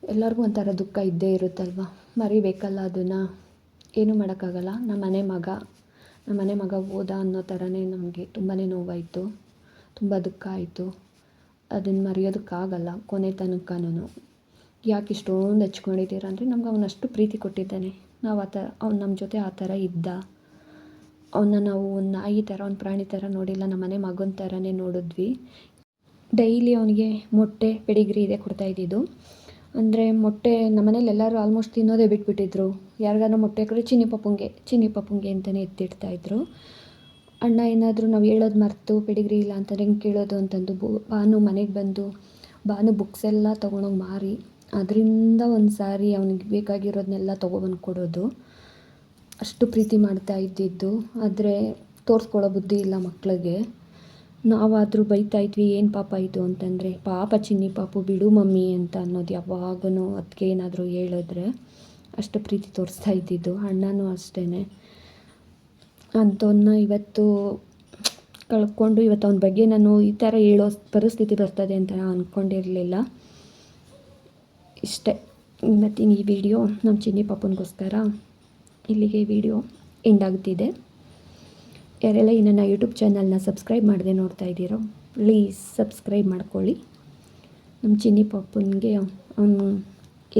ಎಲ್ಲರಿಗೂ ಒಂಥರ ದುಃಖ ಇದ್ದೇ ಇರುತ್ತಲ್ವ? ಮರಿಬೇಕಲ್ಲ ಅದನ್ನು? ಏನೂ ಮಾಡೋಕ್ಕಾಗಲ್ಲ. ನಮ್ಮ ಮನೆ ಮಗ ನಮ್ಮ ಮನೆ ಮಗ ಹೋದ ಅನ್ನೋ ಥರನೇ ನಮಗೆ ತುಂಬಾ ನೋವಾಯಿತು. ತುಂಬ ದುಃಖ ಆಯಿತು. ಅದನ್ನು ಮರೆಯೋದಕ್ಕಾಗಲ್ಲ, ಕೊನೆ ತನಕನೂ ಯಾಕೆ ಇಷ್ಟೊಂದು ಹಚ್ಕೊಂಡಿದ್ದೀರ ಅಂದರೆ ನಮ್ಗೆ ಅವನಷ್ಟು ಪ್ರೀತಿ ಕೊಟ್ಟಿದ್ದಾನೆ. ನಾವು ಆ ಥರ ಅವ್ನು ನಮ್ಮ ಜೊತೆ ಆ ಥರ ಇದ್ದ. ಅವನ್ನ ನಾವು ಒಂದು ನಾಯಿ ಥರ ಒಂದು ಪ್ರಾಣಿ ಥರ ನೋಡಿಲ್ಲ ನಮ್ಮ ಮನೆ ಮಗನ ಥರನೇ ನೋಡಿದ್ವಿ. ಡೈಲಿ ಅವನಿಗೆ ಮೊಟ್ಟೆ, ಪೆಡಿಗ್ರಿ ಇದೆ ಕೊಡ್ತಾ ಇದ್ದಿದ್ದು. ಅಂದರೆ ಮೊಟ್ಟೆ ನಮ್ಮನೇಲಿ ಎಲ್ಲರೂ ಆಲ್ಮೋಸ್ಟ್ ತಿನ್ನೋದೇ ಬಿಟ್ಬಿಟ್ಟಿದ್ರು. ಯಾರಿಗಾನ ಮೊಟ್ಟೆ ಹಾಕಿದ್ರೆ ಚಿನ್ನಿ ಪಪ್ಪಂಗೆ ಚಿನ್ನಿ ಪಪ್ಪಂಗೆ ಅಂತಲೇ ಎತ್ತಿಡ್ತಾಯಿದ್ರು ಅಣ್ಣ ಏನಾದರೂ ನಾವು ಹೇಳೋದು ಮರೆತು, ಪೆಡಿಗ್ರಿ ಇಲ್ಲ ಅಂತ ಹೆಂಗೆ ಕೇಳೋದು? ಅಂತಂದು ಬು ಬಾನು ಮನೆಗೆ ಬಂದು ಬಾನು ಬುಕ್ಸ್ ಎಲ್ಲ ತೊಗೊಂಡೋಗಿ ಮಾರಿ. ಅದರಿಂದ ಒಂದು ಸಾರಿ ಅವನಿಗೆ ಬೇಕಾಗಿರೋದನ್ನೆಲ್ಲ ತೊಗೊಬಂದು ಕೊಡೋದು. ಅಷ್ಟು ಪ್ರೀತಿ ಮಾಡ್ತಾ ಇದ್ದಿದ್ದು. ಆದರೆ ತೋರಿಸ್ಕೊಳ್ಳೋ ಬುದ್ಧಿ ಇಲ್ಲ ಮಕ್ಕಳಿಗೆ ನಾವಾದರೂ ಬೈತಾ ಇದ್ವಿ, ಏನು ಪಾಪ ಇದು ಅಂತಂದರೆ, ಪಾಪ ಚಿನ್ನಿ ಪಾಪು, ಬಿಡು ಮಮ್ಮಿ ಅಂತ ಅನ್ನೋದು ಯಾವಾಗೂ ಅದಕ್ಕೆ ಏನಾದರೂ ಹೇಳಿದ್ರೆ ಅಷ್ಟು ಪ್ರೀತಿ ತೋರಿಸ್ತಾ ಇದ್ದಿದ್ದು, ಅಣ್ಣನೂ ಅಷ್ಟೇ ಅಂಥವನ್ನ ಇವತ್ತು ಕಳ್ಕೊಂಡು, ಇವತ್ತು ಅವನ ಬಗ್ಗೆ ನಾನು ಈ ಥರ ಹೇಳೋ ಪರಿಸ್ಥಿತಿ ಬರ್ತದೆ ಅಂತ ನಾನು ಅಂದ್ಕೊಂಡಿರಲಿಲ್ಲ ಇಷ್ಟೇ. ಇವತ್ತಿನ ಈ ವಿಡಿಯೋ ನಮ್ಮ ಚಿನ್ನಿ ಪಾಪನಿಗೋಸ್ಕರ ಇಲ್ಲಿಗೆ ವಿಡಿಯೋ ಎಂಡ್ ಆಗ್ತಿದೆ. ಯಾರೆಲ್ಲ ಈ ನನ್ನ ಯೂಟ್ಯೂಬ್ ಚಾನಲ್ನ ಸಬ್ಸ್ಕ್ರೈಬ್ ಮಾಡದೆ ನೋಡ್ತಾ ಇದ್ದೀರೋ ಪ್ಲೀಸ್ ಸಬ್ಸ್ಕ್ರೈಬ್ ಮಾಡ್ಕೊಳ್ಳಿ. ನಮ್ಮ ಚಿನ್ನಿ ಪಾಪನಿಗೆ ಅವನು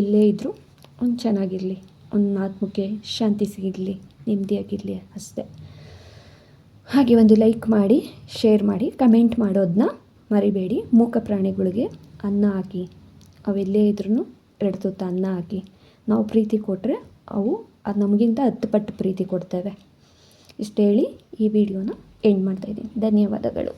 ಎಲ್ಲೇ ಇದ್ದರೂ ಅವ್ನು ಚೆನ್ನಾಗಿರಲಿ, ಅವ್ನ ಆತ್ಮಕ್ಕೆ ಶಾಂತಿ ಸಿಗಲಿ, ನೆಮ್ಮದಿಯಾಗಿರಲಿ ಅಷ್ಟೇ. ಹಾಗೆ ಒಂದು ಲೈಕ್ ಮಾಡಿ ಶೇರ್ ಮಾಡಿ ಕಮೆಂಟ್ ಮಾಡೋದನ್ನ ಮರಿಬೇಡಿ. ಮೂಕ ಪ್ರಾಣಿಗಳಿಗೆ ಅನ್ನ ಹಾಕಿ ಅವೆಲ್ಲೇ ಇದ್ರೂ ಎರಡು ತುತ್ತ ಅನ್ನ ಹಾಕಿ, ನಾವು ಪ್ರೀತಿ ಕೊಟ್ಟರೆ ಅವು, ಅದು ನಮಗಿಂತ ಹತ್ತು ಪಟ್ಟು ಪ್ರೀತಿ ಕೊಡ್ತವೆ. ಇಷ್ಟು ಹೇಳಿ ಈ ವಿಡಿಯೋನ ಎಂಡ್ ಮಾಡ್ತಾಯಿದ್ದೀನಿ ಧನ್ಯವಾದಗಳು.